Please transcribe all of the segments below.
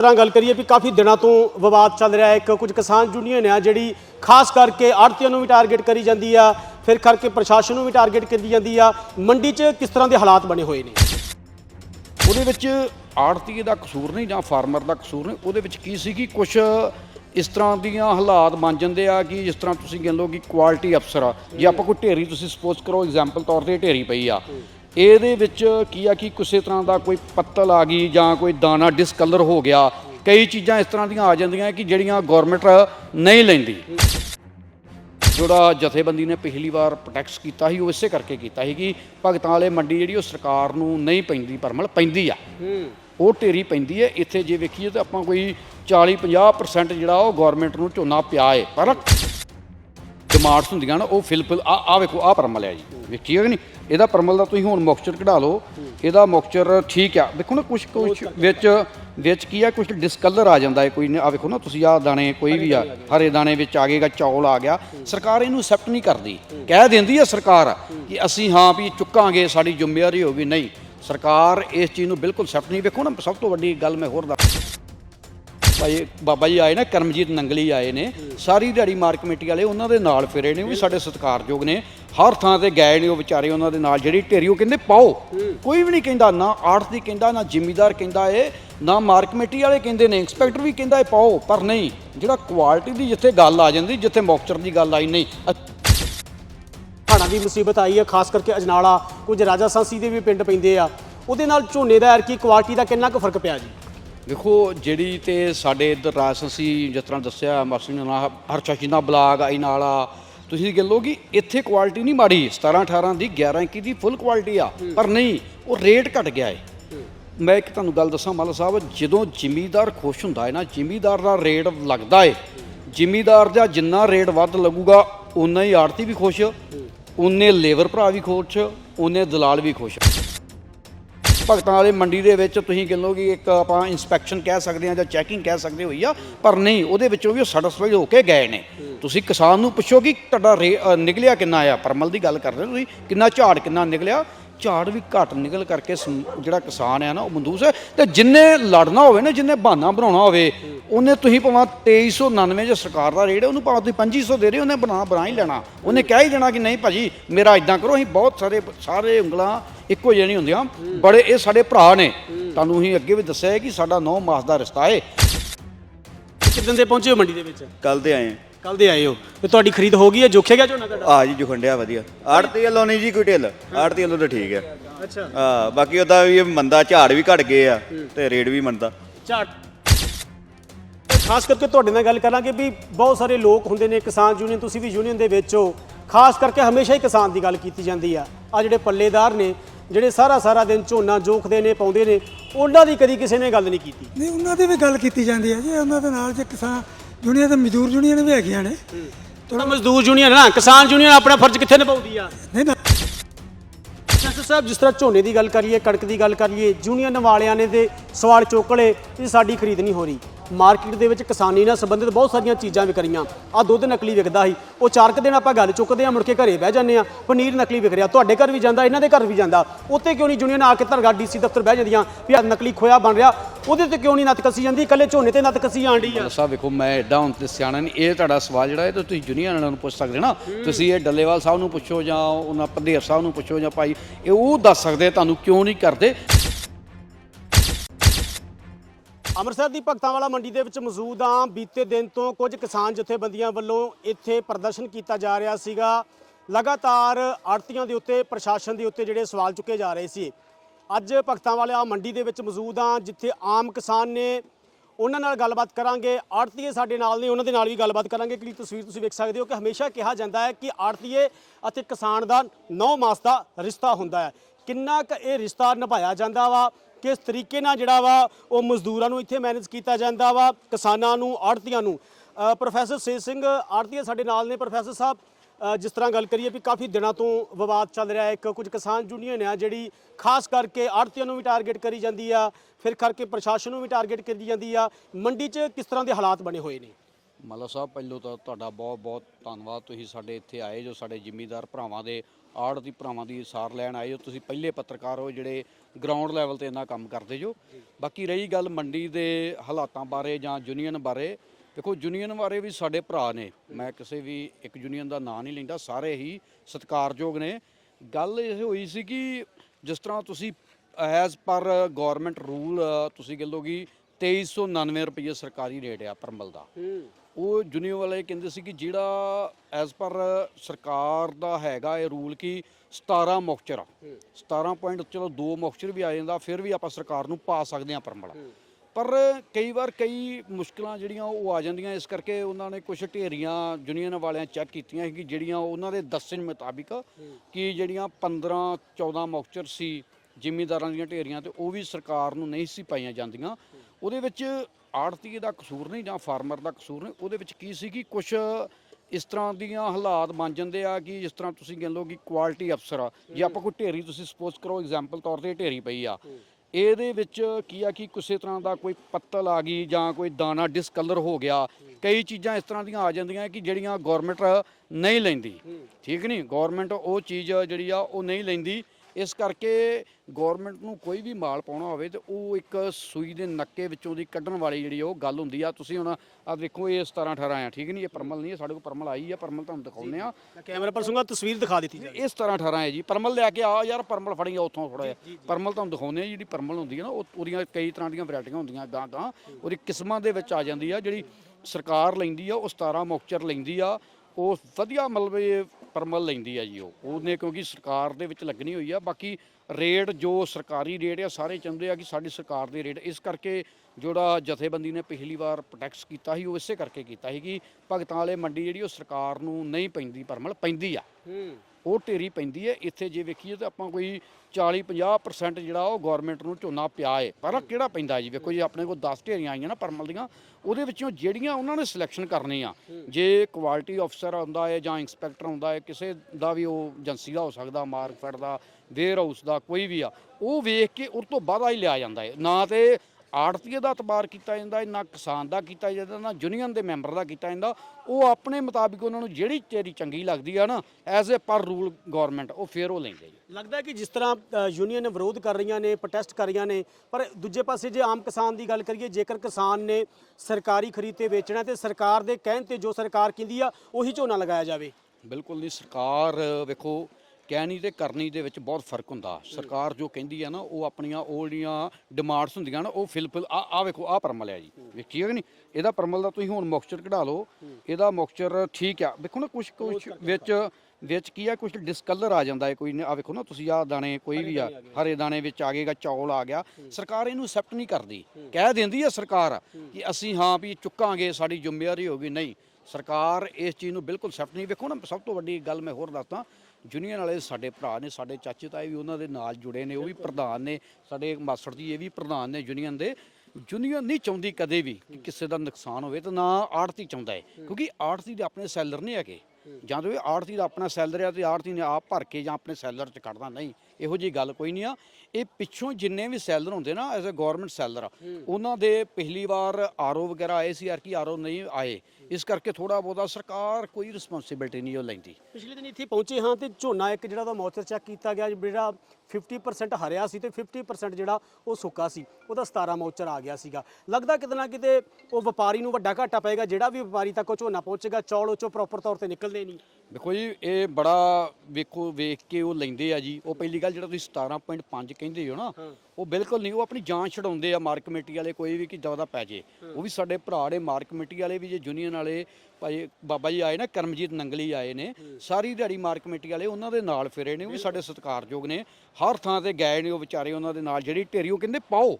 ਤਰ੍ਹਾਂ ਗੱਲ ਕਰੀਏ ਵੀ ਕਾਫੀ ਦਿਨਾਂ ਤੋਂ ਵਿਵਾਦ ਚੱਲ ਰਿਹਾ ਹੈ। ਇੱਕ ਕੁਝ ਕਿਸਾਨ ਯੂਨੀਅਨ ਆ ਜਿਹੜੀ ਖਾਸ ਕਰਕੇ ਆੜਤੀਆਂ ਨੂੰ ਵੀ ਟਾਰਗੇਟ ਕਰੀ ਜਾਂਦੀ ਆ, ਫਿਰ ਕਰਕੇ ਪ੍ਰਸ਼ਾਸਨ ਨੂੰ ਵੀ ਟਾਰਗੇਟ ਕੀਤੀ ਜਾਂਦੀ ਆ। ਮੰਡੀ 'ਚ ਕਿਸ ਤਰ੍ਹਾਂ ਦੇ ਹਾਲਾਤ ਬਣੇ ਹੋਏ ਨੇ? ਉਹਦੇ ਵਿੱਚ ਆੜਤੀਏ ਦਾ ਕਸੂਰ ਨਹੀਂ ਜਾਂ ਫਾਰਮਰ ਦਾ ਕਸੂਰ ਨਹੀਂ, ਉਹਦੇ ਵਿੱਚ ਕੀ ਸੀ ਕਿ ਕੁਝ ਇਸ ਤਰ੍ਹਾਂ ਦੀਆਂ ਹਾਲਾਤ ਬਣ ਜਾਂਦੇ ਆ ਕਿ ਜਿਸ ਤਰ੍ਹਾਂ ਤੁਸੀਂ ਕਹਿ ਲਓ ਕਿ ਕੁਆਲਿਟੀ ਅਫਸਰ ਆ। ਜੇ ਆਪਾਂ ਕੋਈ ਢੇਰੀ ਤੁਸੀਂ ਸਪੋਜ਼ ਕਰੋ ਐਗਜ਼ਾਮਪਲ ਤੌਰ ਤੇ ਢੇਰੀ ਪਈ ਆ। ਇਹਦੇ ਵਿੱਚ ਕੀ ਆ ਕਿ ਕਿਸੇ ਤਰ੍ਹਾਂ ਦਾ ਕੋਈ ਪੱਤਲ ਆ ਗਈ ਜਾਂ ਕੋਈ ਦਾਣਾ ਡਿਸਕਲਰ ਹੋ ਗਿਆ ਕਈ ਚੀਜ਼ਾਂ ਇਸ ਤਰ੍ਹਾਂ ਦੀਆਂ ਆ ਜਾਂਦੀਆਂ ਕਿ ਜਿਹੜੀਆਂ ਗਵਰਨਮੈਂਟ ਨਹੀਂ ਲੈਂਦੀ। ਜਿਹੜਾ ਜਥੇਬੰਦੀ ਨੇ ਪਿਛਲੀ ਵਾਰ ਪ੍ਰੋਟੈਕਟ ਕੀਤਾ ਸੀ ਉਹ ਇਸੇ ਕਰਕੇ ਕੀਤਾ ਸੀ ਕਿ ਭਗਤਾਂ ਵਾਲੇ ਮੰਡੀ ਜਿਹੜੀ ਉਹ ਸਰਕਾਰ ਨੂੰ ਨਹੀਂ ਪੈਂਦੀ ਪਰਮਲ ਪੈਂਦੀ ਆ। ਉਹ ਢੇਰੀ ਪੈਂਦੀ ਹੈ ਇੱਥੇ ਜੇ ਵੇਖੀਏ ਤਾਂ ਆਪਾਂ ਕੋਈ 40 50% ਜਿਹੜਾ ਉਹ ਗਵਰਨਮੈਂਟ ਨੂੰ ਝੋਨਾ ਪਿਆ ਹੈ ਪਰ ਡਿਮਾਂਡਸ ਹੁੰਦੀਆਂ ਨਾ ਉਹ ਫਿਲਫਿਲ ਆ ਆ ਵੇਖੋ ਆ ਪਰਮਲ ਹੈ ਜੀ। ਵੇਖੀਏ ਕਿ ਨਹੀਂ? ਇਹਦਾ ਪਰਮਲ ਦਾ ਤੁਸੀਂ ਹੁਣ ਮੌਕਚਰ ਕਢਾ ਲਓ। ਇਹਦਾ ਮੌਕਚਰ ਠੀਕ ਆ। ਦੇਖੋ ਨਾ ਕੁਝ ਕੁਝ ਵਿੱਚ ਵਿੱਚ ਕੀ ਆ ਕੁਝ ਡਿਸਕਲਰ ਆ ਜਾਂਦਾ ਹੈ। ਕੋਈ ਆ ਵੇਖੋ ਨਾ ਤੁਸੀਂ ਆ ਦਾਣੇ ਕੋਈ ਵੀ ਆ ਹਰੇ ਦਾਣੇ ਵਿੱਚ ਆ ਗਏਗਾ ਚੌਲ ਆ ਗਿਆ। ਸਰਕਾਰ ਇਹਨੂੰ ਐਕਸੈਪਟ ਨਹੀਂ ਕਰਦੀ। ਕਹਿ ਦਿੰਦੀ ਹੈ ਸਰਕਾਰ ਕਿ ਅਸੀਂ ਹਾਂ ਵੀ ਚੁੱਕਾਂਗੇ ਸਾਡੀ ਜ਼ਿੰਮੇਵਾਰੀ ਹੋਗੀ ਨਹੀਂ ਸਰਕਾਰ ਇਸ ਚੀਜ਼ ਨੂੰ ਬਿਲਕੁਲ ਐਕਸੈਪਟ ਨਹੀਂ। ਵੇਖੋ ਨਾ ਸਭ ਤੋਂ ਵੱਡੀ ਗੱਲ ਮੈਂ ਹੋਰ ਦੱਸ ਭਾਈ, ਬਾਬਾ ਜੀ ਆਏ ਨਾ, ਕਰਮਜੀਤ ਨੰਗਲੀ ਆਏ ਨੇ। ਸਾਰੀ ਦਿਹਾੜੀ ਮਾਰ ਕਮੇਟੀ ਵਾਲੇ ਉਹਨਾਂ ਦੇ ਨਾਲ ਫਿਰੇ ਨੇ, ਉਹ ਵੀ ਸਾਡੇ ਸਤਿਕਾਰਯੋਗ ਨੇ। ਹਰ ਥਾਂ ਤੇ ਗਏ ਨੇ ਉਹ ਵਿਚਾਰੇ ਉਹਨਾਂ ਦੇ ਨਾਲ, ਜਿਹੜੀ ਢੇਰੀ, ਉਹ ਕਹਿੰਦੇ, ਪਾਓ। ਕੋਈ ਵੀ ਨਹੀਂ ਕਹਿੰਦਾ, ਨਾ ਆੜਤੀ ਕਹਿੰਦਾ, ਨਾ ਜ਼ਿਮੀਦਾਰ ਕਹਿੰਦਾ ਏ ਨਾ ਮਾਰ ਕਮੇਟੀ ਵਾਲੇ ਕਹਿੰਦੇ ਨੇ, ਇੰਸਪੈਕਟਰ ਵੀ ਕਹਿੰਦਾ ਏ ਪਾਓ, ਪਰ ਨਹੀਂ। ਜਿਹੜਾ ਕੁਆਲਿਟੀ ਦੀ ਜਿੱਥੇ ਗੱਲ ਆ ਜਾਂਦੀ, ਜਿੱਥੇ ਮੌਕਚਰ ਦੀ ਗੱਲ ਆਈ ਨਹੀਂ। ਅ- ਦੀ ਮੁਸੀਬਤ ਆਈ ਹੈ, ਖਾਸ ਕਰਕੇ ਅਜਨਾਲਾ, ਕੁਝ ਰਾਜਾ ਸਾਂਸੀ ਦੇ ਵੀ ਪਿੰਡ ਪੈਂਦੇ ਆ। ਉਹਦੇ ਨਾਲ ਝੋਨੇ ਦਾ ਐਰਕੀ ਕੁਆਲਿਟੀ ਦਾ ਕਿੰਨਾ ਕੁ ਫ਼ਰਕ ਪਿਆ ਜੀ? ਵੇਖੋ ਜਿਹੜੀ ਤੇ ਸਾਡੇ ਇੱਧਰ ਰਾਜਸੰਸੀ ਜਿਸ ਤਰ੍ਹਾਂ ਦੱਸਿਆ ਮਾਸੀ ਨੇ ਨਾ ਹਰਚਾਸ਼ੀਨਾ ਬਲਾਗ ਆਈ ਨਾਲਾ ਤੁਸੀਂ ਗੱਲ ਕਿ ਇੱਥੇ ਕੁਆਲਿਟੀ ਨਹੀਂ ਮਾੜੀ। 17 18 ਦੀ 11 21 ਦੀ ਫੁੱਲ ਕੁਆਲਿਟੀ ਆ। ਪਰ ਨਹੀਂ ਉਹ ਰੇਟ ਘਟ ਗਿਆ ਏ। ਮੈਂ ਇੱਕ ਤੁਹਾਨੂੰ ਗੱਲ ਦੱਸਾਂ ਮੱਲ ਸਾਹਿਬ ਜਦੋਂ ਜ਼ਿਮੀਦਾਰ ਖੁਸ਼ ਹੁੰਦਾ ਹੈ ਨਾ ਜ਼ਿਮੀਦਾਰ ਦਾ ਰੇਟ ਲੱਗਦਾ ਏ। ਜ਼ਿਮੀਦਾਰ ਦਾ ਜਿੰਨਾ ਰੇਟ ਵੱਧ ਲੱਗੂਗਾ ਉਨਾ ਹੀ ਆੜਤੀ ਵੀ ਖੁਸ਼ ਉਨੇ ਲੇਬਰ ਭਰਾ ਵੀ ਖੁਸ਼ ਉਨੇ ਦਲਾਲ ਵੀ ਖੁਸ਼। ਭਗਤਾਂ ਵਾਲੀ ਮੰਡੀ ਦੇ ਵਿੱਚ ਤੁਸੀਂ ਕਹਿ ਲਓ ਕਿ ਇੱਕ ਆਪਾਂ ਇਨਸਪੈਕਸ਼ਨ ਕਹਿ ਸਕਦੇ ਹਾਂ ਜਾਂ ਚੈਕਿੰਗ ਕਹਿ ਸਕਦੇ ਹੋਈ ਆ, ਪਰ ਨਹੀਂ, ਉਹਦੇ ਵਿੱਚੋਂ ਵੀ ਉਹ ਸੈਟੀਸਫਾਈਡ ਹੋ ਕੇ ਗਏ ਨੇ। ਤੁਸੀਂ ਕਿਸਾਨ ਨੂੰ ਪੁੱਛੋ ਕਿ ਤੁਹਾਡਾ ਰੇ- ਨਿਕਲਿਆ ਕਿੰਨਾ ਆ? ਪਰਮਲ ਦੀ ਗੱਲ ਕਰਦੇ ਹੋ ਤੁਸੀਂ, ਕਿੰਨਾ ਝਾੜ ਕਿੰਨਾ ਨਿਕਲਿਆ? ਝਾੜ ਵੀ ਘੱਟ ਨਿਕਲ ਕਰਕੇ ਜਿਹੜਾ ਕਿਸਾਨ ਆ ਨਾ ਉਹ ਮੰਦੂਸ ਹੈ। ਤੇ ਜਿੰਨੇ ਲੜਨਾ ਹੋਵੇ ਨਾ ਜਿੰਨੇ ਬਹਾਨਾ ਬਣਾਉਣਾ ਹੋਵੇ ਉਹਨੇ ਤੁਸੀਂ ਭਾਵੇਂ 2399 ਜੇ ਸਰਕਾਰ ਦਾ ਰੇਟ ਹੈ ਉਹਨੂੰ ਭਾਵੇਂ ਤੁਸੀਂ 2500 ਦੇ ਰਹੇ ਹੋ, ਉਹਨੇ ਬਣਾ ਬਣਾ ਹੀ ਲੈਣਾ। ਉਹਨੇ ਕਹਿ ਹੀ ਦੇਣਾ ਕਿ ਨਹੀਂ ਭਾਜੀ ਮੇਰਾ ਇਦਾਂ ਕਰੋ ਅਸੀਂ ਬਹੁਤ ਸਾਰੇ ਸਾਰੇ ਉਂਗਲਾਂ ਇੱਕੋ ਜਿਹੀ ਨਹੀਂ ਹੁੰਦੀਆਂ। ਬੜੇ ਇਹ ਸਾਡੇ ਭਰਾ ਨੇ। ਤੁਹਾਨੂੰ ਅਸੀਂ ਅੱਗੇ ਵੀ ਦੱਸਿਆ ਹੈ ਕਿ ਸਾਡਾ 9 ਮਾਸ ਦਾ ਰਿਸ਼ਤਾ ਹੈ। ਕਿਦਾਂ ਦੇ ਪਹੁੰਚੇ ਹੋ ਮੰਡੀ ਦੇ ਵਿੱਚ? ਕੱਲ ਦੇ ਆਏ ਕੱਲ ਦੇ ਆਏ ਹੋ। ਤੇ ਤੁਹਾਡੀ ਖਰੀਦ ਹੋ ਗਈ ਹੈ? ਜੋਖਿਆ ਗਿਆ ਝੋਨਾ ਤੁਹਾਡਾ? ਆ ਜੀ ਜੁਖੰਡਿਆ ਵਧੀਆ। ਆੜਤੀ ਵੱਲੋਂ ਨਹੀਂ ਜੀ ਕੋਈ ਢਿੱਲ। ਆੜਤੀ ਵੱਲੋਂ ਤਾਂ ਠੀਕ ਹੈ। ਅੱਛਾ। ਆ ਬਾਕੀ ਉਹਦਾ ਵੀ ਇਹ ਮੰਦਾ ਝਾੜ ਵੀ ਘਟ ਗਏ ਆ ਤੇ ਰੇਟ ਵੀ ਮੰਦਾ। ਝਾੜ। ਖਾਸ ਕਰਕੇ ਤੁਹਾਡੇ ਨਾਲ ਗੱਲ ਕਰਾਂਗੇ ਵੀ ਬਹੁਤ ਸਾਰੇ ਲੋਕ ਹੁੰਦੇ ਨੇ ਕਿਸਾਨ ਯੂਨੀਅਨ ਤੁਸੀਂ ਵੀ ਯੂਨੀਅਨ ਦੇ ਵਿੱਚ ਹੋ। ਖਾਸ ਕਰਕੇ ਹਮੇਸ਼ਾ ਹੀ ਕਿਸਾਨ ਦੀ ਗੱਲ ਕੀਤੀ ਜਾਂਦੀ ਆ। ਆ ਜਿਹੜੇ ਪੱਲੇਦਾਰ ਨੇ ਜਿਹੜੇ ਸਾਰਾ ਸਾਰਾ ਦਿਨ ਝੋਨਾ ਜੋਖਦੇ ਨੇ ਪਾਉਂਦੇ ਨੇ ਉਹਨਾਂ ਦੀ ਕਦੀ ਕਿਸੇ ਨੇ ਗੱਲ ਨਹੀਂ ਕੀਤੀ। ਨਹੀਂ ਉਹਨਾਂ ਦੀ ਵੀ ਗੱਲ ਕੀਤੀ ਜਾਂਦੀ ਹੈ ਜੀ। ਉਹਨਾਂ ਦੇ ਨਾਲ ਜੇ ਕਿਸਾਨ ਯੂਨੀਅਨ ਤੇ ਮਜ਼ਦੂਰ ਯੂਨੀਅਨ ਵੀ ਹੈਗੀਆਂ ਨੇ। ਥੋੜਾ ਮਜ਼ਦੂਰ ਯੂਨੀਅਨ ਨਾ ਕਿਸਾਨ ਯੂਨੀਅਨ ਆਪਣਾ ਫਰਜ਼ ਕਿੱਥੇ ਨਿਭਾਉਂਦੀ ਆ? ਨਹੀਂ ਨਾ ਜੱਸ ਸਾਹਿਬ ਜਿਸ ਤਰ੍ਹਾਂ ਝੋਨੇ ਦੀ ਗੱਲ ਕਰੀਏ ਕਣਕ ਦੀ ਗੱਲ ਕਰੀਏ ਯੂਨੀਅਨ ਵਾਲਿਆਂ ਨੇ ਤੇ ਸਵਾਲ ਚੁੱਕ ਲਏ ਕਿ ਸਾਡੀ ਖਰੀਦ ਨਹੀਂ ਹੋ ਰਹੀ। ਮਾਰਕੀਟ ਦੇ ਵਿੱਚ ਕਿਸਾਨੀ ਨਾਲ ਸੰਬੰਧਿਤ ਬਹੁਤ ਸਾਰੀਆਂ ਚੀਜ਼ਾਂ ਵਿਕਰੀਆਂ ਆ ਦੁੱਧ ਨਕਲੀ ਵਿਕਦਾ ਸੀ। ਉਹ ਚਾਰ ਕੁ ਦਿਨ ਆਪਾਂ ਗੱਲ ਚੁੱਕਦੇ ਆ ਮੁੜ ਕੇ ਘਰੇ ਬਹਿ ਜਾਂਦੇ ਆ ਪਨੀਰ ਨਕਲੀ ਵਿਕ ਰਿਹਾ। ਤੁਹਾਡੇ ਘਰ ਵੀ ਜਾਂਦਾ ਇਹਨਾਂ ਦੇ ਘਰ ਵੀ ਜਾਂਦਾ। ਉੱਤੇ ਕਿਉਂ ਨਹੀਂ ਯੂਨੀਅਨ ਆ ਕੇ ਧਰਗਾ ਡੀਸੀ ਦਫ਼ਤਰ ਬਹਿ ਜਾਂਦੀਆਂ ਵੀ ਆ ਨਕਲੀ ਖੋਇਆ ਬਣ ਰਿਹਾ। ਉਹਦੇ ਤੇ ਕਿਉਂ ਨਹੀਂ ਨੱਤ ਕੱਸੀ ਜਾਂਦੀ? ਇਕੱਲੇ ਝੋਨੇ ਤੇ ਨੱਤ ਕੱਸੀ ਆਂਡੀ ਆ। ਸਾਹਿਬ ਵੇਖੋ ਮੈਂ ਐਡਾ ਹੁਣ ਤੇ ਸਿਆਣਾ ਨਹੀਂ। ਇਹ ਤੁਹਾਡਾ ਸਵਾਲ ਜਿਹੜਾ ਇਹ ਤਾਂ ਤੁਸੀਂ ਜੁਨੀਅਰ ਵਾਲਿਆਂ ਨੂੰ ਪੁੱਛ ਸਕਦੇ ਨਾ। ਤੁਸੀਂ ਇਹ ਡੱਲੇਵਾਲ ਸਾਹਿਬ ਨੂੰ ਪੁੱਛੋ ਜਾਂ ਉਹਨਾਂ ਪੰਧੇਰ ਸਾਹਿਬ ਨੂੰ ਪੁੱਛੋ ਜਾਂ ਭਾਈ ਇਹ ਉਹ ਦੱਸ ਸਕਦੇ ਤੁਹਾਨੂੰ ਕਿਉਂ ਨਹੀਂ ਕਰਦੇ। ਅੰਮ੍ਰਿਤਸਰ ਦੀ ਭਗਤਾਂ ਵਾਲਾ ਮੰਡੀ ਦੇ ਵਿੱਚ ਮੌਜੂਦ ਆ ਬੀਤੇ ਦਿਨ ਤੋਂ ਕੁਝ ਕਿਸਾਨ ਜਥੇਬੰਦੀਆਂ ਵੱਲੋਂ ਇੱਥੇ ਪ੍ਰਦਰਸ਼ਨ ਕੀਤਾ ਜਾ ਰਿਹਾ ਸੀਗਾ। ਲਗਾਤਾਰ ਆੜਤੀਆਂ ਦੇ ਉੱਤੇ, ਪ੍ਰਸ਼ਾਸਨ ਦੇ ਉੱਤੇ ਜਿਹੜੇ ਸਵਾਲ ਚੁੱਕੇ ਜਾ ਰਹੇ ਸੀ। ਅੱਜ ਭਗਤਾਂ ਵਾਲਾ ਮੰਡੀ ਦੇ ਵਿੱਚ ਮੌਜੂਦ ਆ ਜਿੱਥੇ ਆਮ ਕਿਸਾਨ ਨੇ ਉਹਨਾਂ ਨਾਲ ਗੱਲਬਾਤ ਕਰਾਂਗੇ। ਆੜਤੀਏ ਸਾਡੇ ਨਾਲ ਨੇ, ਉਹਨਾਂ ਦੇ ਨਾਲ ਵੀ ਗੱਲਬਾਤ ਕਰਾਂਗੇ। ਕਿ ਤਸਵੀਰ ਤੁਸੀਂ ਵੇਖ ਸਕਦੇ ਹੋ ਕਿ ਹਮੇਸ਼ਾ ਕਿਹਾ ਜਾਂਦਾ ਹੈ ਕਿ ਆੜਤੀਏ ਅਤੇ ਕਿਸਾਨ ਦਾ 9 ਮਾਸ ਦਾ ਰਿਸ਼ਤਾ ਹੁੰਦਾ ਹੈ। ਕਿੰਨਾ ਕੁ ਇਹ ਰਿਸ਼ਤਾ ਨਿਭਾਇਆ ਜਾਂਦਾ ਵਾ? ਕਿਸ ਤਰੀਕੇ ਨਾਲ ਜਿਹੜਾ ਵਾ ਉਹ ਮਜ਼ਦੂਰਾਂ ਨੂੰ ਇੱਥੇ ਮੈਨੇਜ ਕੀਤਾ ਜਾਂਦਾ ਵਾ, ਕਿਸਾਨਾਂ ਨੂੰ ਆੜਤੀਆਂ ਨੂੰ? ਪ੍ਰੋਫੈਸਰ ਸੇ ਸਿੰਘ ਆੜਤੀਏ ਸਾਡੇ ਨਾਲ ਨੇ। ਪ੍ਰੋਫੈਸਰ ਸਾਹਿਬ ਜਿਸ ਤਰ੍ਹਾਂ ਗੱਲ ਕਰੀਏ ਵੀ ਕਾਫੀ ਦਿਨਾਂ ਤੋਂ ਵਿਵਾਦ ਚੱਲ ਰਿਹਾ ਹੈ। ਇੱਕ ਕੁਝ ਕਿਸਾਨ ਯੂਨੀਅਨ ਆ ਜਿਹੜੀ ਖਾਸ ਕਰਕੇ ਆੜਤੀਆਂ ਨੂੰ ਵੀ ਟਾਰਗੇਟ ਕਰੀ ਜਾਂਦੀ ਆ, ਫਿਰ ਕਰਕੇ ਪ੍ਰਸ਼ਾਸਨ ਨੂੰ ਵੀ ਟਾਰਗੇਟ ਕਰੀ ਜਾਂਦੀ ਆ। ਮੰਡੀ 'ਚ ਕਿਸ ਤਰ੍ਹਾਂ ਦੇ ਹਾਲਾਤ ਬਣੇ ਹੋਏ ਨੇ? ਮੱਲਾ ਸਾਹਿਬ, ਪਹਿਲੋਂ ਤਾਂ ਤੁਹਾਡਾ ਬਹੁਤ ਬਹੁਤ ਧੰਨਵਾਦ। ਤੁਸੀਂ ਸਾਡੇ ਇੱਥੇ ਆਏ ਜੋ ਸਾਡੇ ਜ਼ਿਮੀਦਾਰ ਭਰਾਵਾਂ ਦੇ ਆੜ ਦੀ ਭਰਾਵਾਂ ਦੀ ਸਾਰ ਲੈਣ ਆਏ ਹੋ, ਤੁਸੀਂ ਪਹਿਲੇ ਪੱਤਰਕਾਰ ਹੋ ਜਿਹੜੇ ਗਰਾਊਂਡ ਲੈਵਲ ਤੇ ਇੰਨਾ ਕੰਮ ਕਰਦੇ ਜੋ। ਬਾਕੀ ਰਹੀ ਗੱਲ ਮੰਡੀ ਦੇ ਹਾਲਾਤਾਂ ਬਾਰੇ ਜਾਂ ਯੂਨੀਅਨ ਬਾਰੇ। ਦੇਖੋ ਯੂਨੀਅਨ ਬਾਰੇ ਵੀ ਸਾਡੇ ਭਰਾ ਨੇ। ਮੈਂ ਕਿਸੇ ਵੀ ਇੱਕ ਯੂਨੀਅਨ ਦਾ ਨਾਂ ਨਹੀਂ ਲੈਂਦਾ, ਸਾਰੇ ਹੀ ਸਤਿਕਾਰਯੋਗ ਨੇ। ਗੱਲ ਇਹ ਹੋਈ ਸੀ ਕਿ ਜਿਸ ਤਰ੍ਹਾਂ ਤੁਸੀਂ ਐਜ਼ ਪਰ ਗਵਰਨਮੈਂਟ ਰੂਲ ਤੁਸੀਂ ਕਹਿ ਲਓ ਕਿ 2399 ਰੁਪਏ ਸਰਕਾਰੀ ਰੇਟ ਆ ਪਰਮਲ ਦਾ। ਉਹ ਜੁਨੀਅਰ ਵਾਲੇ ਕਹਿੰਦੇ ਸੀ ਕਿ ਜਿਹੜਾ ਐਜ਼ ਪਰ ਸਰਕਾਰ ਦਾ ਹੈਗਾ ਇਹ ਰੂਲ ਕਿ 17 ਮੌਕਚਰ 17 ਪੁਆਇੰਟ ਚਲੋ 2 ਮੌਕਚਰ ਵੀ ਆ ਜਾਂਦਾ ਫਿਰ ਵੀ ਆਪਾਂ ਸਰਕਾਰ ਨੂੰ ਪਾ ਸਕਦੇ ਆ ਪਰਮਲ। ਪਰ ਕਈ ਵਾਰ ਕਈ ਮੁਸ਼ਕਲਾਂ ਜਿਹੜੀਆਂ ਉਹ ਆ ਜਾਂਦੀਆਂ ਇਸ ਕਰਕੇ ਉਹਨਾਂ ਨੇ ਕੁਝ ਢੇਰੀਆਂ ਯੂਨੀਅਨ ਵਾਲਿਆਂ ਚੈੱਕ ਕੀਤੀਆਂ ਸੀ ਕਿ ਜਿਹੜੀਆਂ ਉਹਨਾਂ ਦੇ ਦੱਸਣ ਮੁਤਾਬਿਕ ਕਿ ਜਿਹੜੀਆਂ 15 14 ਮੌਕਚਰ ਸੀ ਜ਼ਿਮੀਂਦਾਰਾਂ ਦੀਆਂ ਢੇਰੀਆਂ ਤੇ ਉਹ ਵੀ ਸਰਕਾਰ ਨੂੰ ਨਹੀਂ ਸੀ ਪਾਈਆਂ ਜਾਂਦੀਆਂ। ਉਹਦੇ ਵਿੱਚ ਆੜਤੀਏ ਦਾ ਕਸੂਰ ਨਹੀਂ ਜਾਂ ਫਾਰਮਰ ਦਾ ਕਸੂਰ ਨਹੀਂ ਉਹਦੇ ਵਿੱਚ ਕੀ ਸੀ ਕਿ ਕੁਝ ਇਸ ਤਰ੍ਹਾਂ ਦੀਆਂ ਹਾਲਾਤ ਬਣ ਜਾਂਦੇ ਆ ਕਿ ਜਿਸ ਤਰ੍ਹਾਂ ਤੁਸੀਂ ਕਹਿ ਲਓ ਕਿ ਕੁਆਲਿਟੀ ਅਫਸਰ ਆ ਜੇ ਆਪਾਂ ਕੋਈ ਢੇਰੀ ਤੁਸੀਂ ਸਪੋਜ਼ ਕਰੋ ਐਗਜ਼ਾਮਪਲ ਤੌਰ ਤੇ ਢੇਰੀ ਪਈ ਆ। ਇਹਦੇ ਵਿੱਚ ਕੀ ਆ ਕਿ ਕਿਸੇ ਤਰ੍ਹਾਂ ਦਾ ਕੋਈ ਪੱਤਲ ਆ ਗਈ ਜਾਂ ਕੋਈ ਦਾਣਾ ਡਿਸਕਲਰ ਹੋ ਗਿਆ ਕਈ ਚੀਜ਼ਾਂ ਇਸ ਤਰ੍ਹਾਂ ਦੀਆਂ ਆ ਜਾਂਦੀਆਂ ਕਿ ਜਿਹੜੀਆਂ ਗਵਰਨਮੈਂਟ ਨਹੀਂ ਲੈਂਦੀ। ਠੀਕ ਨਹੀਂ? ਗਵਰਨਮੈਂਟ ਉਹ ਚੀਜ਼ ਜਿਹੜੀ ਆ ਉਹ ਨਹੀਂ ਲੈਂਦੀ। ਇਸ ਕਰਕੇ ਗਵਰਨਮੈਂਟ ਨੂੰ ਕੋਈ ਵੀ ਮਾਲ ਪਾਉਣਾ ਹੋਵੇ ਤੇ ਉਹ ਇੱਕ ਸੂਈ ਦੇ ਨੱਕੇ ਵਿੱਚੋਂ ਦੀ ਕੱਢਣ ਵਾਲੀ ਜਿਹੜੀ ਉਹ ਗੱਲ ਹੁੰਦੀ ਆ। ਤੁਸੀਂ ਹੁਣ ਆ ਦੇਖੋ ਇਹ 17 18 ਆ ਠੀਕ ਨਹੀਂ? ਇਹ ਪਰਮਲ ਨਹੀਂ ਹੈ ਸਾਡੇ ਕੋਲ ਪਰਮਲ ਆਈ ਆ ਪਰਮਲ ਤੁਹਾਨੂੰ ਦਿਖਾਉਂਦੇ ਆ। ਕੈਮਰਾ ਪਰਸਨ ਤਸਵੀਰ ਦਿਖਾ ਦਿੱਤੀ ਜਾਵੇ। ਇਸ ਤਰ੍ਹਾਂ 18 ਹੈ ਜੀ। ਪਰਮਲ ਲੈ ਕੇ ਆ ਯਾਰ ਪਰਮਲ ਫੜੀ ਆ ਉੱਥੋਂ ਥੋੜਾ ਜਿਹਾ। ਪਰਮਲ ਤੁਹਾਨੂੰ ਦਿਖਾਉਂਦੇ ਆ ਜਿਹੜੀ ਪਰਮਲ ਹੁੰਦੀ ਹੈ ਨਾ ਉਹ ਉਹਦੀਆਂ ਕਈ ਤਰ੍ਹਾਂ ਦੀਆਂ ਵੈਰਾਈਟੀਆਂ ਹੁੰਦੀਆਂ ਗਾਂ ਗਾਂ ਉਹਦੀ ਕਿਸਮਾਂ ਦੇ ਵਿੱਚ ਆ ਜਾਂਦੀ ਆ। ਜਿਹੜੀ ਸਰਕਾਰ ਲੈਂਦੀ ਆ ਉਹ 17 ਮੌਕਚਰ ਲੈਂਦੀ ਆ। ਉਹ ਵਧੀਆ ਮਤਲਬ ਇਹ ਪਰਮਲ ਲੈਂਦੀ ਆ ਜੀ ਉਹ। ਉਹਨੇ ਕਿਉਂਕਿ ਸਰਕਾਰ ਦੇ ਵਿੱਚ ਲੱਗਣੀ ਹੋਈ ਆ। ਬਾਕੀ ਰੇਟ ਜੋ ਸਰਕਾਰੀ ਰੇਟ ਆ, ਸਾਰੇ ਚਾਹੁੰਦੇ ਆ ਕਿ ਸਾਡੀ ਸਰਕਾਰ ਦੇ ਰੇਟ, ਇਸ ਕਰਕੇ ਜਿਹੜਾ ਜਥੇਬੰਦੀ ਨੇ ਪਿਛਲੀ ਵਾਰ ਪ੍ਰੋਟੈਕਟ ਕੀਤਾ ਸੀ, ਉਹ ਇਸੇ ਕਰਕੇ ਕੀਤਾ ਸੀ ਕਿ ਭਗਤਾਂ ਵਾਲੇ ਮੰਡੀ ਜਿਹੜੀ ਉਹ ਸਰਕਾਰ ਨੂੰ ਨਹੀਂ ਪੈਂਦੀ ਪਰਮਲ ਪੈਂਦੀ ਆ। ਉਹ ਢੇਰੀ ਪੈਂਦੀ ਹੈ। ਇੱਥੇ ਜੇ ਵੇਖੀਏ ਤਾਂ ਆਪਾਂ ਕੋਈ 40 50% ਜਿਹੜਾ ਉਹ ਗਵਰਨਮੈਂਟ ਨੂੰ ਝੋਨਾ ਪਿਆ ਹੈ ਪਰ ਕਿਹੜਾ ਪੈਂਦਾ ਜੀ? ਵੇਖੋ ਜੀ, ਆਪਣੇ ਕੋਲ 10 ਢੇਰੀਆਂ ਆਈਆਂ ਨਾ ਪਰਮਲ ਦੀਆਂ, ਉਹਦੇ ਵਿੱਚੋਂ ਜਿਹੜੀਆਂ ਉਹਨਾਂ ਨੇ ਸਿਲੈਕਸ਼ਨ ਕਰਨੀ ਆ ਜੇ ਕੁਆਲਿਟੀ ਅਫਸਰ ਆਉਂਦਾ ਹੈ ਜਾਂ ਇੰਸਪੈਕਟਰ ਆਉਂਦਾ ਹੈ, ਕਿਸੇ ਦਾ ਵੀ ਉਹ ਏਜੰਸੀ ਦਾ ਹੋ ਸਕਦਾ ਮਾਰਕਫੈਟ ਦਾ ਵੇਅਰ ਹਾਊਸ ਦਾ, ਕੋਈ ਵੀ ਆ, ਉਹ ਵੇਖ ਕੇ ਉਹ ਤੋਂ ਬਾਅਦ ਹੀ ਲਿਆ ਜਾਂਦਾ ਹੈ। ਨਾ ਤੇ ਆੜਤੀਏ ਦਾ ਇਤਬਾਰ ਕੀਤਾ ਜਾਂਦਾ ਨਾ ਕਿਸਾਨ ਦਾ ਕੀਤਾ ਜਾਂਦਾ ਨਾ ਯੂਨੀਅਨ ਦੇ ਮੈਂਬਰ ਦਾ ਕੀਤਾ ਜਾਂਦਾ ਉਹ ਆਪਣੇ ਮੁਤਾਬਿਕ ਉਹਨਾਂ ਨੂੰ ਜਿਹੜੀ ਚੇਰੀ ਚੰਗੀ ਲੱਗਦੀ ਆ ਨਾ as a per rule government ਉਹ ਫੇਰ ਉਹ ਲੈਂਦੇ ਜੀ। ਲੱਗਦਾ ਕਿ ਜਿਸ ਤਰ੍ਹਾਂ ਯੂਨੀਅਨ ਵਿਰੋਧ ਕਰ ਰਹੀਆਂ ਨੇ ਪ੍ਰੋਟੈਸਟ ਕਰ ਰਹੀਆਂ ਨੇ ਪਰ ਦੂਜੇ ਪਾਸੇ ਜੇ ਆਮ ਕਿਸਾਨ ਦੀ ਗੱਲ ਕਰੀਏ ਜੇਕਰ ਕਿਸਾਨ ਨੇ ਸਰਕਾਰੀ ਖਰੀਦ ਤੇ ਵੇਚਣਾ ਤੇ ਸਰਕਾਰ ਦੇ ਕਹਿਣ ਤੇ ਜੋ ਸਰਕਾਰ ਕਹਿੰਦੀ ਆ ਉਹੀ ਝੋਨਾ ਲਗਾਇਆ ਜਾਵੇ। ਬਿਲਕੁਲ ਨਹੀਂ ਸਰਕਾਰ ਵੇਖੋ ਕਹਿਣੀ ਤੇ ਕਰਨੀ ਦੇ ਵਿੱਚ ਬਹੁਤ ਫ਼ਰਕ ਹੁੰਦਾ। ਸਰਕਾਰ ਜੋ ਕਹਿੰਦੀ ਆ ਨਾ ਉਹ ਆਪਣੀਆਂ ਉਹ ਜਿਹੜੀਆਂ ਡਿਮਾਂਡਸ ਹੁੰਦੀਆਂ ਨਾ ਉਹ ਫਿਲਫਿਲ ਆ ਆ ਵੇਖੋ ਆ ਪਰਮਲ ਹੈ। ਜੀ ਵੇਖੀਏ ਕਿ ਨਹੀਂ? ਇਹਦਾ ਪਰਮਲ ਦਾ ਤੁਸੀਂ ਹੁਣ ਮੌਕਚਰ ਕਢਾ ਲਓ। ਇਹਦਾ ਮੌਕਚਰ ਠੀਕ ਆ। ਵੇਖੋ ਨਾ ਕੁਝ ਕੁਝ ਵਿੱਚ ਵਿੱਚ ਕੀ ਆ ਕੁਝ ਡਿਸਕਲਰ ਆ ਜਾਂਦਾ ਹੈ ਕੋਈ ਆ ਵੇਖੋ ਨਾ ਤੁਸੀਂ ਆ ਦਾਣੇ ਕੋਈ ਵੀ ਆ ਹਰੇ ਦਾਣੇ ਵਿੱਚ ਆ ਗਏਗਾ ਚੌਲ ਆ ਗਿਆ। ਸਰਕਾਰ ਇਹਨੂੰ ਐਕਸੈਪਟ ਨਹੀਂ ਕਰਦੀ। ਕਹਿ ਦਿੰਦੀ ਹੈ ਸਰਕਾਰ ਕਿ ਅਸੀਂ ਹਾਂ ਵੀ ਚੁੱਕਾਂਗੇ ਸਾਡੀ ਜ਼ਿੰਮੇਵਾਰੀ ਹੋਗੀ ਨਹੀਂ। ਸਰਕਾਰ ਇਸ ਚੀਜ਼ ਨੂੰ ਬਿਲਕੁਲ ਐਕਸੈਪਟ ਨਹੀਂ। ਵੇਖੋ ਨਾ ਸਭ ਤੋਂ ਵੱਡੀ ਗੱਲ ਮੈਂ ਹੋਰ ਦੱਸਦਾ। ਯੂਨੀਅਨ ਵਾਲੇ ਸਾਡੇ ਭਰਾ ਨੇ ਸਾਡੇ ਚਾਚੇ ਤਾਏ ਵੀ ਉਹਨਾਂ ਦੇ ਨਾਲ ਜੁੜੇ ਨੇ ਉਹ ਵੀ ਪ੍ਰਧਾਨ ਨੇ ਸਾਡੇ ਮਾਸਟਰ ਜੀ ਇਹ ਵੀ ਪ੍ਰਧਾਨ ਨੇ ਯੂਨੀਅਨ ਦੇ। ਯੂਨੀਅਨ ਨਹੀਂ ਚਾਹੁੰਦੀ ਕਦੇ ਵੀ ਕਿ ਕਿਸੇ ਦਾ ਨੁਕਸਾਨ ਹੋਵੇ ਤਾਂ ਨਾ ਆੜਤੀ ਚਾਹੁੰਦਾ ਹੈ ਕਿਉਂਕਿ ਆੜਤੀ ਦੇ ਆਪਣੇ ਸੈਲਰ ਨਹੀਂ ਹੈਗੇ। ਜਾਂ ਤਾਂ ਆੜਤੀ ਦਾ ਆਪਣਾ ਸੈਲਰ ਆ ਤੇ ਆੜਤੀ ਨੇ ਆਪ ਭਰ ਕੇ ਜਾਂ ਆਪਣੇ ਸੈਲਰ 'ਚ ਕੱਢਦਾ ਨਹੀਂ ਇਹੋ ਜੀ ਗੱਲ ਕੋਈ ਨਹੀਂ ਆ। ਇਹ ਪਿੱਛੋਂ ਜਿੰਨੇ ਵੀ ਸੈਲਰ ਹੁੰਦੇ ਨਾ ਐਜ਼ ਅ ਗਵਰਨਮੈਂਟ ਸੈਲਰ ਉਹਨਾਂ ਦੇ ਪਿਛਲੀ ਵਾਰ ਆਰਓ ਵਗੈਰਾ ਆਏ ਸੀ ਯਾਰ ਕਿ ਆਰਓ ਨਹੀਂ ਆਏ। ਇਸ ਕਰਕੇ ਥੋੜਾ ਬਹੁਤਾ ਸਰਕਾਰ ਕੋਈ ਰਿਸਪੌਂਸਿਬਿਲਟੀ ਨਹੀਂ ਉਹ ਲੈਂਦੀ। ਪਿਛਲੇ ਦਿਨ ਇੱਥੇ ਪਹੁੰਚੇ ਹਾਂ ਤੇ ਝੋਨਾ ਇੱਕ ਜਿਹੜਾ ਦਾ ਮੌਚਰ ਚੈੱਕ ਕੀਤਾ ਗਿਆ, ਜਿਹੜਾ 50% ਹਰਿਆ ਸੀ ਤੇ 50% ਜਿਹੜਾ ਉਹ ਸੁੱਕਾ ਸੀ ਉਹਦਾ 17 ਮੌਚਰ ਆ ਗਿਆ ਸੀਗਾ। ਲੱਗਦਾ ਕਿਤੇ ਨਾ ਕਿਤੇ ਉਹ ਵਪਾਰੀ ਨੂੰ ਵੱਡਾ ਘਾਟਾ ਪਏਗਾ ਜਿਹੜਾ ਵੀ ਵਪਾਰੀ ਤੱਕ ਉਹ ਝੋਨਾ ਪਹੁੰਚੇਗਾ ਚੌਲ ਉਹ ਚੋਂ ਪ੍ਰੋਪਰ ਤੌਰ ਤੇ ਨਿਕਲਦੇ ਨਹੀਂ। ਦੇਖੋ ਜੀ ਇਹ ਬੜਾ ਵੇਖੋ ਵੇਖ ਕੇ ਉਹ ਲੈਂਦੇ ਆ ਜੀ। ਉਹ ਪਹਿਲੀ ਗੱਲ ਜਿਹੜਾ ਤੁਸੀਂ 17.5 ਕਹਿੰਦੇ ਹੋ ਨਾ ਉਹ ਬਿਲਕੁਲ ਨਹੀਂ ਉਹ ਆਪਣੀ ਜਾਨ ਛਡਾਉਂਦੇ ਆ ਮਾਰਕ ਕਮੇਟੀ ਵਾਲੇ ਕੋਈ ਵੀ ਕਿ ਜ਼ਿਆਦਾ ਪੈ ਜੇ। ਉਹ ਵੀ ਸਾਡੇ ਭਰਾ ਨੇ ਮਾਰਕ ਕਮੇਟੀ ਵਾਲੇ ਵੀ ਜੇ ਯੂਨੀਅਨ ਵਾਲੇ ਭਾਈ ਬਾਬਾ ਜੀ ਆਏ ਨਾ ਕਰਮਜੀਤ ਨੰਗਲੀ ਆਏ ਨੇ ਸਾਰੀ ਦਿਹਾੜੀ ਮਾਰਕ ਕਮੇਟੀ ਵਾਲੇ ਉਹਨਾਂ ਦੇ ਨਾਲ ਫਿਰੇ ਨੇ ਉਹ ਵੀ ਸਾਡੇ ਸਤਿਕਾਰਯੋਗ ਨੇ। ਹਰ ਥਾਂ ਤੇ ਗਏ ਨੇ ਉਹ ਵਿਚਾਰੇ ਉਹਨਾਂ ਦੇ ਨਾਲ ਜਿਹੜੀ ਢੇਰੀ ਉਹ ਕਹਿੰਦੇ ਪਾਓ।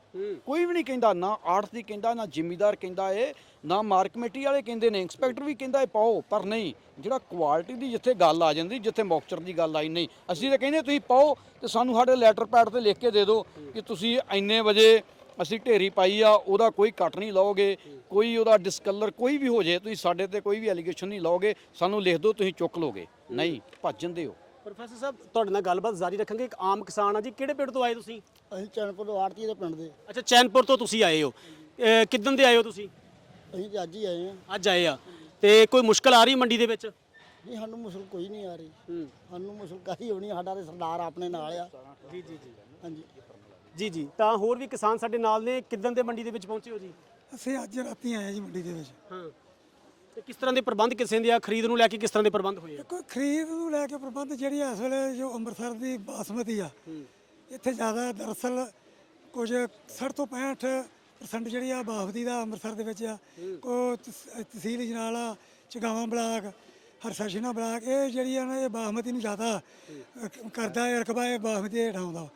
ਕੋਈ ਵੀ ਨਹੀਂ ਕਹਿੰਦਾ ਨਾ ਆੜਤੀ ਕਹਿੰਦਾ ਨਾ ਜ਼ਿਮੀਦਾਰ ਕਹਿੰਦਾ ਏ ਨਾ ਮਾਰਕ ਕਮੇਟੀ ਵਾਲੇ ਕਹਿੰਦੇ ਨੇ ਇੰਸਪੈਕਟਰ ਵੀ ਕਹਿੰਦਾ ਏ ਪਾਓ ਪਰ ਨਹੀਂ। ਜਿਹੜਾ ਕੁਆਲਿਟੀ ਦੀ ਜਿੱਥੇ ਗੱਲ ਆ ਜਾਂਦੀ ਜਿੱਥੇ ਮੌਕਚਰ ਦੀ ਗੱਲ ਆਈ ਨਹੀਂ। ਅਸੀਂ ਤਾਂ ਕਹਿੰਦੇ ਤੁਸੀਂ ਪਾਓ ਤੇ ਸਾਨੂੰ ਸਾਡੇ ਲੈਟਰ ਪੈਡ ਤੇ ਲਿਖ ਕੇ ਦੇ ਦਿਓ ਕਿ ਤੁਸੀਂ ਇੰਨੇ ਵਜੇ ਅਸੀਂ ਢੇਰੀ ਪਾਈ ਆ ਉਹਦਾ ਕੋਈ ਕੱਟ ਨਹੀਂ ਲਓਗੇ ਕੋਈ ਉਹਦਾ ਡਿਸਕਲਰ ਕੋਈ ਵੀ ਹੋ ਜੇ ਤੁਸੀਂ ਸਾਡੇ ਤੇ ਕੋਈ ਵੀ ਐਲੀਗੇਸ਼ਨ ਨਹੀਂ ਲਓਗੇ ਸਾਨੂੰ ਲਿਖ ਦਿਓ ਤੁਸੀਂ ਚੁੱਕ ਲੋਗੇ। ਨਹੀਂ ਭੱਜ ਜਾਂਦੇ ਹੋ। ਪ੍ਰੋਫੈਸਰ ਸਾਹਿਬ ਤੁਹਾਡੇ ਨਾਲ ਗੱਲਬਾਤ ਜਾਰੀ ਰੱਖਾਂਗੇ। ਇੱਕ ਆਮ ਕਿਸਾਨ ਆ ਜੀ ਕਿਹੜੇ ਪਿੰਡ ਤੋਂ ਆਏ ਤੁਸੀਂ? ਅਸੀਂ ਚੈਨਪੁਰ ਆੜਤੀ ਦੇ ਪਿੰਡ ਦੇ। ਅੱਛਾ ਚੈਨਪੁਰ ਤੋਂ ਤੁਸੀਂ ਆਏ ਹੋ। ਅਹ ਕਿੱਦਣ ਦੇ ਆਏ ਹੋ ਤੁਸੀਂ? ਅਸੀਂ ਤੇ ਅੱਜ ਹੀ ਆਏ ਆ ਅੱਜ ਆਏ ਆ। ਤੇ ਕੋਈ ਮੁਸ਼ਕਲ ਆ ਰਹੀ ਮੰਡੀ ਦੇ ਵਿੱਚ? ਨਹੀਂ ਸਾਨੂੰ ਮੁਸ਼ਕਲ ਕੋਈ ਨਹੀਂ ਆ ਰਹੀ। ਹੂੰ। ਸਾਨੂੰ ਮੁਸ਼ਕਲ ਕਾਹੀ ਹੋਣੀ ਸਾਡਾ ਤੇ ਸਰਦਾਰ ਆਪਣੇ ਨਾਲ ਆ। ਜੀ ਜੀ ਜੀ। ਹਾਂਜੀ। ਜੀ ਜੀ। ਤਾਂ ਹੋਰ ਵੀ ਕਿਸਾਨ ਸਾਡੇ ਨਾਲ ਨੇ। ਕਿਦਾਂ ਦੇ ਮੰਡੀ ਦੇ ਵਿੱਚ ਪਹੁੰਚੇ ਹੋ ਜੀ? ਅਸੀਂ ਅੱਜ ਰਾਤੀ ਆਏ ਜੀ ਮੰਡੀ ਦੇ ਵਿੱਚ। ਹਾਂ। ਤੇ ਕਿਸ ਤਰ੍ਹਾਂ ਦੇ ਪ੍ਰਬੰਧ ਕਿਸੇ ਦੇ ਆ? ਖਰੀਦ ਨੂੰ ਲੈ ਕੇ ਕਿਸ ਤਰ੍ਹਾਂ ਦੇ ਪ੍ਰਬੰਧ ਹੋਏ ਆ? ਕੋਈ ਖਰੀਦ ਨੂੰ ਲੈ ਕੇ ਪ੍ਰਬੰਧ ਜਿਹੜੀ ਇਸ ਵੇਲੇ ਜੋ ਅੰਮ੍ਰਿਤਸਰ ਦੀ ਬਾਸਮਤੀ ਆ ਇੱਥੇ ਜ਼ਿਆਦਾ ਦਰਅਸਲ ਕੁਝ 60 ਤੋਂ 65% ਜਿਹੜੀ ਆ ਬਾਸਮਤੀ ਦਾ ਅੰਮ੍ਰਿਤਸਰ ਦੇ ਵਿੱਚ ਆ। ਕੋ ਤਹਿਸੀਲ ਜਨਾਲਾ ਚਗਾਵਾਂ ਬਲਾਕ ਹਰਸਾਸ਼ਿਨਾ ਬਲਾਕ ਇਹ ਜਿਹੜੀ ਆ ਨਾ ਇਹ ਬਾਸਮਤੀ ਨੂੰ ਜ਼ਿਆਦਾ ਕਰਦਾ ਹੈ ਰਕਬਾ ਇਹ ਬਾਸਮਤੀ ਹੇਠ ਆਉਂਦਾ।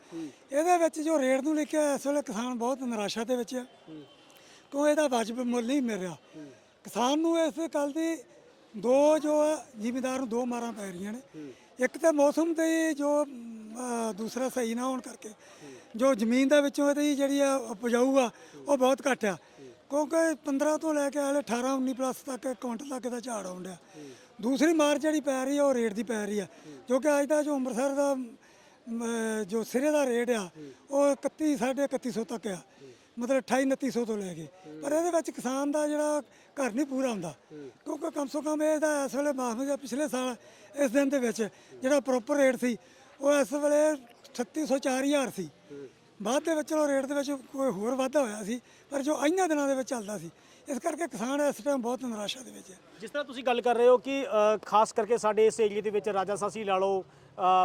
ਇਹਦੇ ਵਿੱਚ ਜੋ ਰੇਟ ਨੂੰ ਲੈ ਕੇ ਇਸ ਵੇਲੇ ਕਿਸਾਨ ਬਹੁਤ ਨਿਰਾਸ਼ਾ ਦੇ ਵਿੱਚ ਆ। ਕਿਉਂ ਇਹਦਾ ਵਾਜਬ ਮੁੱਲ ਨਹੀਂ ਮਿਲ ਰਿਹਾ। ਕਿਸਾਨ ਨੂੰ ਇਸ ਗੱਲ ਦੀ ਦੋ ਜੋ ਜ਼ਿਮੀਂਦਾਰ ਨੂੰ ਦੋ ਮਾਰਾਂ ਪੈ ਰਹੀਆਂ ਨੇ। ਇੱਕ ਤਾਂ ਮੌਸਮ ਤੇ ਜੋ ਦੂਸਰਾ ਸਹੀ ਨਾ ਹੋਣ ਕਰਕੇ। ਜੋ ਜ਼ਮੀਨ ਦੇ ਵਿੱਚੋਂ ਇਹਦੀ ਜਿਹੜੀ ਆ ਉਪਜਾਊ ਆ ਉਹ ਬਹੁਤ ਘੱਟ ਆ। ਕਿਉਂਕਿ 15 ਤੋਂ ਲੈ ਕੇ ਹਾਲੇ 18 19 ਪਲੱਸ ਤੱਕ ਕੁਇੰਟਲ ਤੱਕ ਇਹਦਾ ਝਾੜ ਆਉਂਦਾ ਦੂਸਰੀ ਮਾਰ ਜਿਹੜੀ ਪੈ ਰਹੀ ਆ ਉਹ ਰੇਟ ਦੀ ਪੈ ਰਹੀ ਆ। ਜੋ ਕਿ ਅੱਜ ਦਾ ਜੋ ਅੰਮ੍ਰਿਤਸਰ ਦਾ ਜੋ ਸਿਰੇ ਦਾ ਰੇਟ ਆ ਉਹ 31 3150 ਤੱਕ ਆ। ਮਤਲਬ 28 2900 ਤੋਂ ਲੈ ਕੇ। ਪਰ ਇਹਦੇ ਵਿੱਚ ਕਿਸਾਨ ਦਾ ਜਿਹੜਾ ਘਰ ਨਹੀਂ ਪੂਰਾ ਹੁੰਦਾ। ਕਿਉਂਕਿ ਕਮ ਸੋ ਕਮ ਇਹਦਾ ਇਸ ਵੇਲੇ ਬਾਸਮਤੀ ਜਾਂ ਪਿਛਲੇ ਸਾਲ, ਇਸ ਦਿਨ ਦੇ ਵਿੱਚ ਜਿਹੜਾ ਪ੍ਰੋਪਰ ਰੇਟ ਸੀ, ਉਹ ਇਸ ਵੇਲੇ 3600 4000 ਸੀ। ਬਾਅਦ ਦੇ ਵਿੱਚ ਉਹ ਰੇਟ ਦੇ ਵਿੱਚ ਕੋਈ ਹੋਰ ਵਾਧਾ ਹੋਇਆ ਸੀ, ਪਰ ਜੋ ਆਈਆਂ ਦਿਨਾਂ ਦੇ ਵਿੱਚ ਚੱਲਦਾ ਸੀ ਇਸ ਕਰਕੇ ਕਿਸਾਨ ਇਸ ਟਾਈਮ ਬਹੁਤ ਨਿਰਾਸ਼ਾ ਦੇ ਵਿੱਚ ਹੈ। ਜਿਸ ਤਰ੍ਹਾਂ ਤੁਸੀਂ ਗੱਲ ਕਰ ਰਹੇ ਹੋ ਕਿ ਅ, ਖਾਸ ਕਰਕੇ ਸਾਡੇ ਇਸ ਏਰੀਏ ਦੇ ਵਿੱਚ ਰਾਜਾ ਸਾਸੀ ਲਾ ਲਓ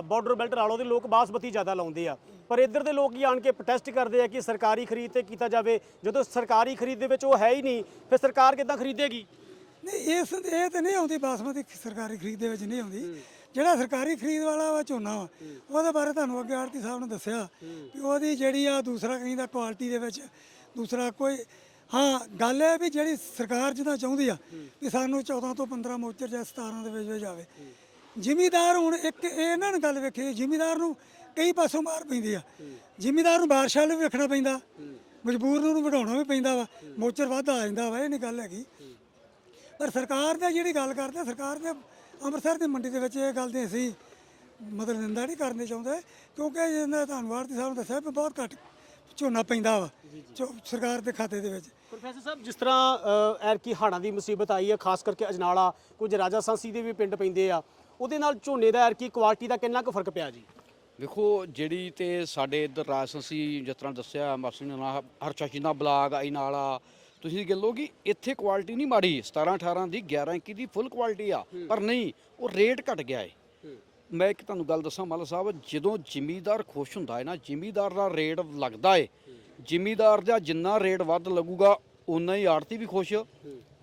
ਬਾਰਡਰ ਬੈਲਟ ਲਾ ਲਓ ਦੇ ਲੋਕ ਬਾਸਮਤੀ ਜ਼ਿਆਦਾ ਲਾਉਂਦੇ ਆ। ਪਰ ਇੱਧਰ ਦੇ ਲੋਕ ਹੀ ਆਣ ਕੇ ਪ੍ਰੋਟੈਸਟ ਕਰਦੇ ਆ ਕਿ ਸਰਕਾਰੀ ਖਰੀਦ ਤੇ ਕੀਤਾ ਜਾਵੇ। ਜਦੋਂ ਸਰਕਾਰੀ ਖਰੀਦ ਦੇ ਵਿੱਚ ਉਹ ਹੈ ਹੀ ਨਹੀਂ ਫਿਰ ਸਰਕਾਰ ਕਿੱਦਾਂ ਖਰੀਦੇਗੀ? ਨਹੀਂ ਇਸ ਇਹ ਤੇ ਨਹੀਂ ਆਉਂਦੀ ਬਾਸਮਤੀ ਸਰਕਾਰੀ ਖਰੀਦ ਦੇ ਵਿੱਚ ਨਹੀਂ ਆਉਂਦੀ। ਜਿਹੜਾ ਸਰਕਾਰੀ ਖਰੀਦ ਵਾਲਾ ਵਾ ਝੋਨਾ ਵਾ ਉਹਦੇ ਬਾਰੇ ਤੁਹਾਨੂੰ ਅੱਗੇ ਆਰਤੀ ਸਾਹਿਬ ਨੇ ਦੱਸਿਆ ਕਿ ਉਹਦੀ ਜਿਹੜੀ ਆ ਦੂਸਰਾ ਕਹਿੰਦਾ ਕੁਆਲਿਟੀ ਦੇ ਵਿੱਚ ਦੂਸਰਾ ਕੋਈ ਹਾਂ, ਗੱਲ ਇਹ ਵੀ ਜਿਹੜੀ ਸਰਕਾਰ ਜਿੱਦਾਂ ਚਾਹੁੰਦੀ ਆ ਵੀ ਸਾਨੂੰ 14 ਤੋਂ 15 ਮੋਚਰ ਜਾਂ 17 ਦੇ ਵਿੱਚ ਵਿੱਚ ਜਾਵੇ। ਜ਼ਿਮੀਦਾਰ ਹੁਣ ਇੱਕ ਇਹ ਇਹਨਾਂ ਨੇ ਗੱਲ ਵੇਖੀ, ਜ਼ਿਮੀਦਾਰ ਨੂੰ ਕਈ ਪਾਸੋਂ ਮਾਰ ਪੈਂਦੀ ਆ। ਜ਼ਿਮੀਦਾਰ ਨੂੰ ਬਾਰਿਸ਼ ਵੱਲ ਵੀ ਵੇਖਣਾ ਪੈਂਦਾ, ਮਜਬੂਰ ਨੂੰ ਵਧਾਉਣਾ ਵੀ ਪੈਂਦਾ ਵਾ, ਮੋਚਰ ਵੱਧ ਆ ਜਾਂਦਾ ਵਾ, ਇਹ ਨਹੀਂ ਗੱਲ ਹੈਗੀ। ਪਰ ਸਰਕਾਰ ਨੇ ਜਿਹੜੀ ਗੱਲ ਕਰਦੇ ਸਰਕਾਰ ਨੇ ਅੰਮ੍ਰਿਤਸਰ ਦੀ ਮੰਡੀ ਦੇ ਵਿੱਚ ਇਹ ਗੱਲ ਦੀ ਅਸੀਂ ਮਤਲਬ ਨਿੰਦਾ ਨਹੀਂ ਕਰਨੀ ਚਾਹੁੰਦੇ, ਕਿਉਂਕਿ ਇਹਨਾਂ ਧੰਨਵਾਦ ਸਾਹਿਬ ਨੇ ਦੱਸਿਆ ਵੀ ਬਹੁਤ ਘੱਟ ਝੋਨਾ ਪੈਂਦਾ ਵਾ ਜੋ ਸਰਕਾਰ ਦੇ ਖਾਤੇ ਦੇ ਵਿੱਚ। ਪ੍ਰੋਫੈਸਰ ਸਾਹਿਬ ਜਿਸ ਤਰ੍ਹਾਂ ਐਰ ਕੀ ਹਾੜਾਂ ਦੀ ਮੁਸੀਬਤ ਆਈ ਹੈ ਖਾਸ ਕਰਕੇ ਅਜਨਾਲਾ ਕੁਝ ਰਾਜਾ ਸਾਂਸੀ ਦੇ ਵੀ ਪਿੰਡ ਪੈਂਦੇ ਆ ਉਹਦੇ ਨਾਲ ਝੋਨੇ ਦਾ ਐਰ ਕੀ ਕੁਆਲਿਟੀ ਦਾ ਕਿੰਨਾ ਕੁ ਫ਼ਰਕ ਪਿਆ ਜੀ? ਵੇਖੋ ਜਿਹੜੀ ਤੇ ਸਾਡੇ ਇੱਧਰ ਰਾਜਸੰਸੀ ਜਿਸ ਤਰ੍ਹਾਂ ਦੱਸਿਆ ਮਰਸੀ ਨਾਲ ਹਰਚਾਸ਼ੀਨਾ ਬਲਾਕ ਆਈ ਨਾਲਾ ਤੁਸੀਂ ਗੱਲੋ ਕਿ ਇੱਥੇ ਕੁਆਲਿਟੀ ਨਹੀਂ ਮਾੜੀ 17 18 ਦੀ 11 21 ਦੀ ਫੁੱਲ ਕੁਆਲਿਟੀ ਆ ਪਰ ਨਹੀਂ ਉਹ ਰੇਟ ਘਟ ਗਿਆ ਏ। ਮੈਂ ਇੱਕ ਤੁਹਾਨੂੰ ਗੱਲ ਦੱਸਾਂ ਮੱਲ ਸਾਹਿਬ, ਜਦੋਂ ਜ਼ਿਮੀਦਾਰ ਖੁਸ਼ ਹੁੰਦਾ ਹੈ ਨਾ, ਜ਼ਿਮੀਦਾਰ ਦਾ ਰੇਟ ਲੱਗਦਾ ਏ। ਜ਼ਿਮੀਦਾਰ ਦਾ ਜਿੰਨਾ ਰੇਟ ਵੱਧ ਲੱਗੂਗਾ ਉਨਾ ਹੀ ਆੜਤੀ ਵੀ ਖੁਸ਼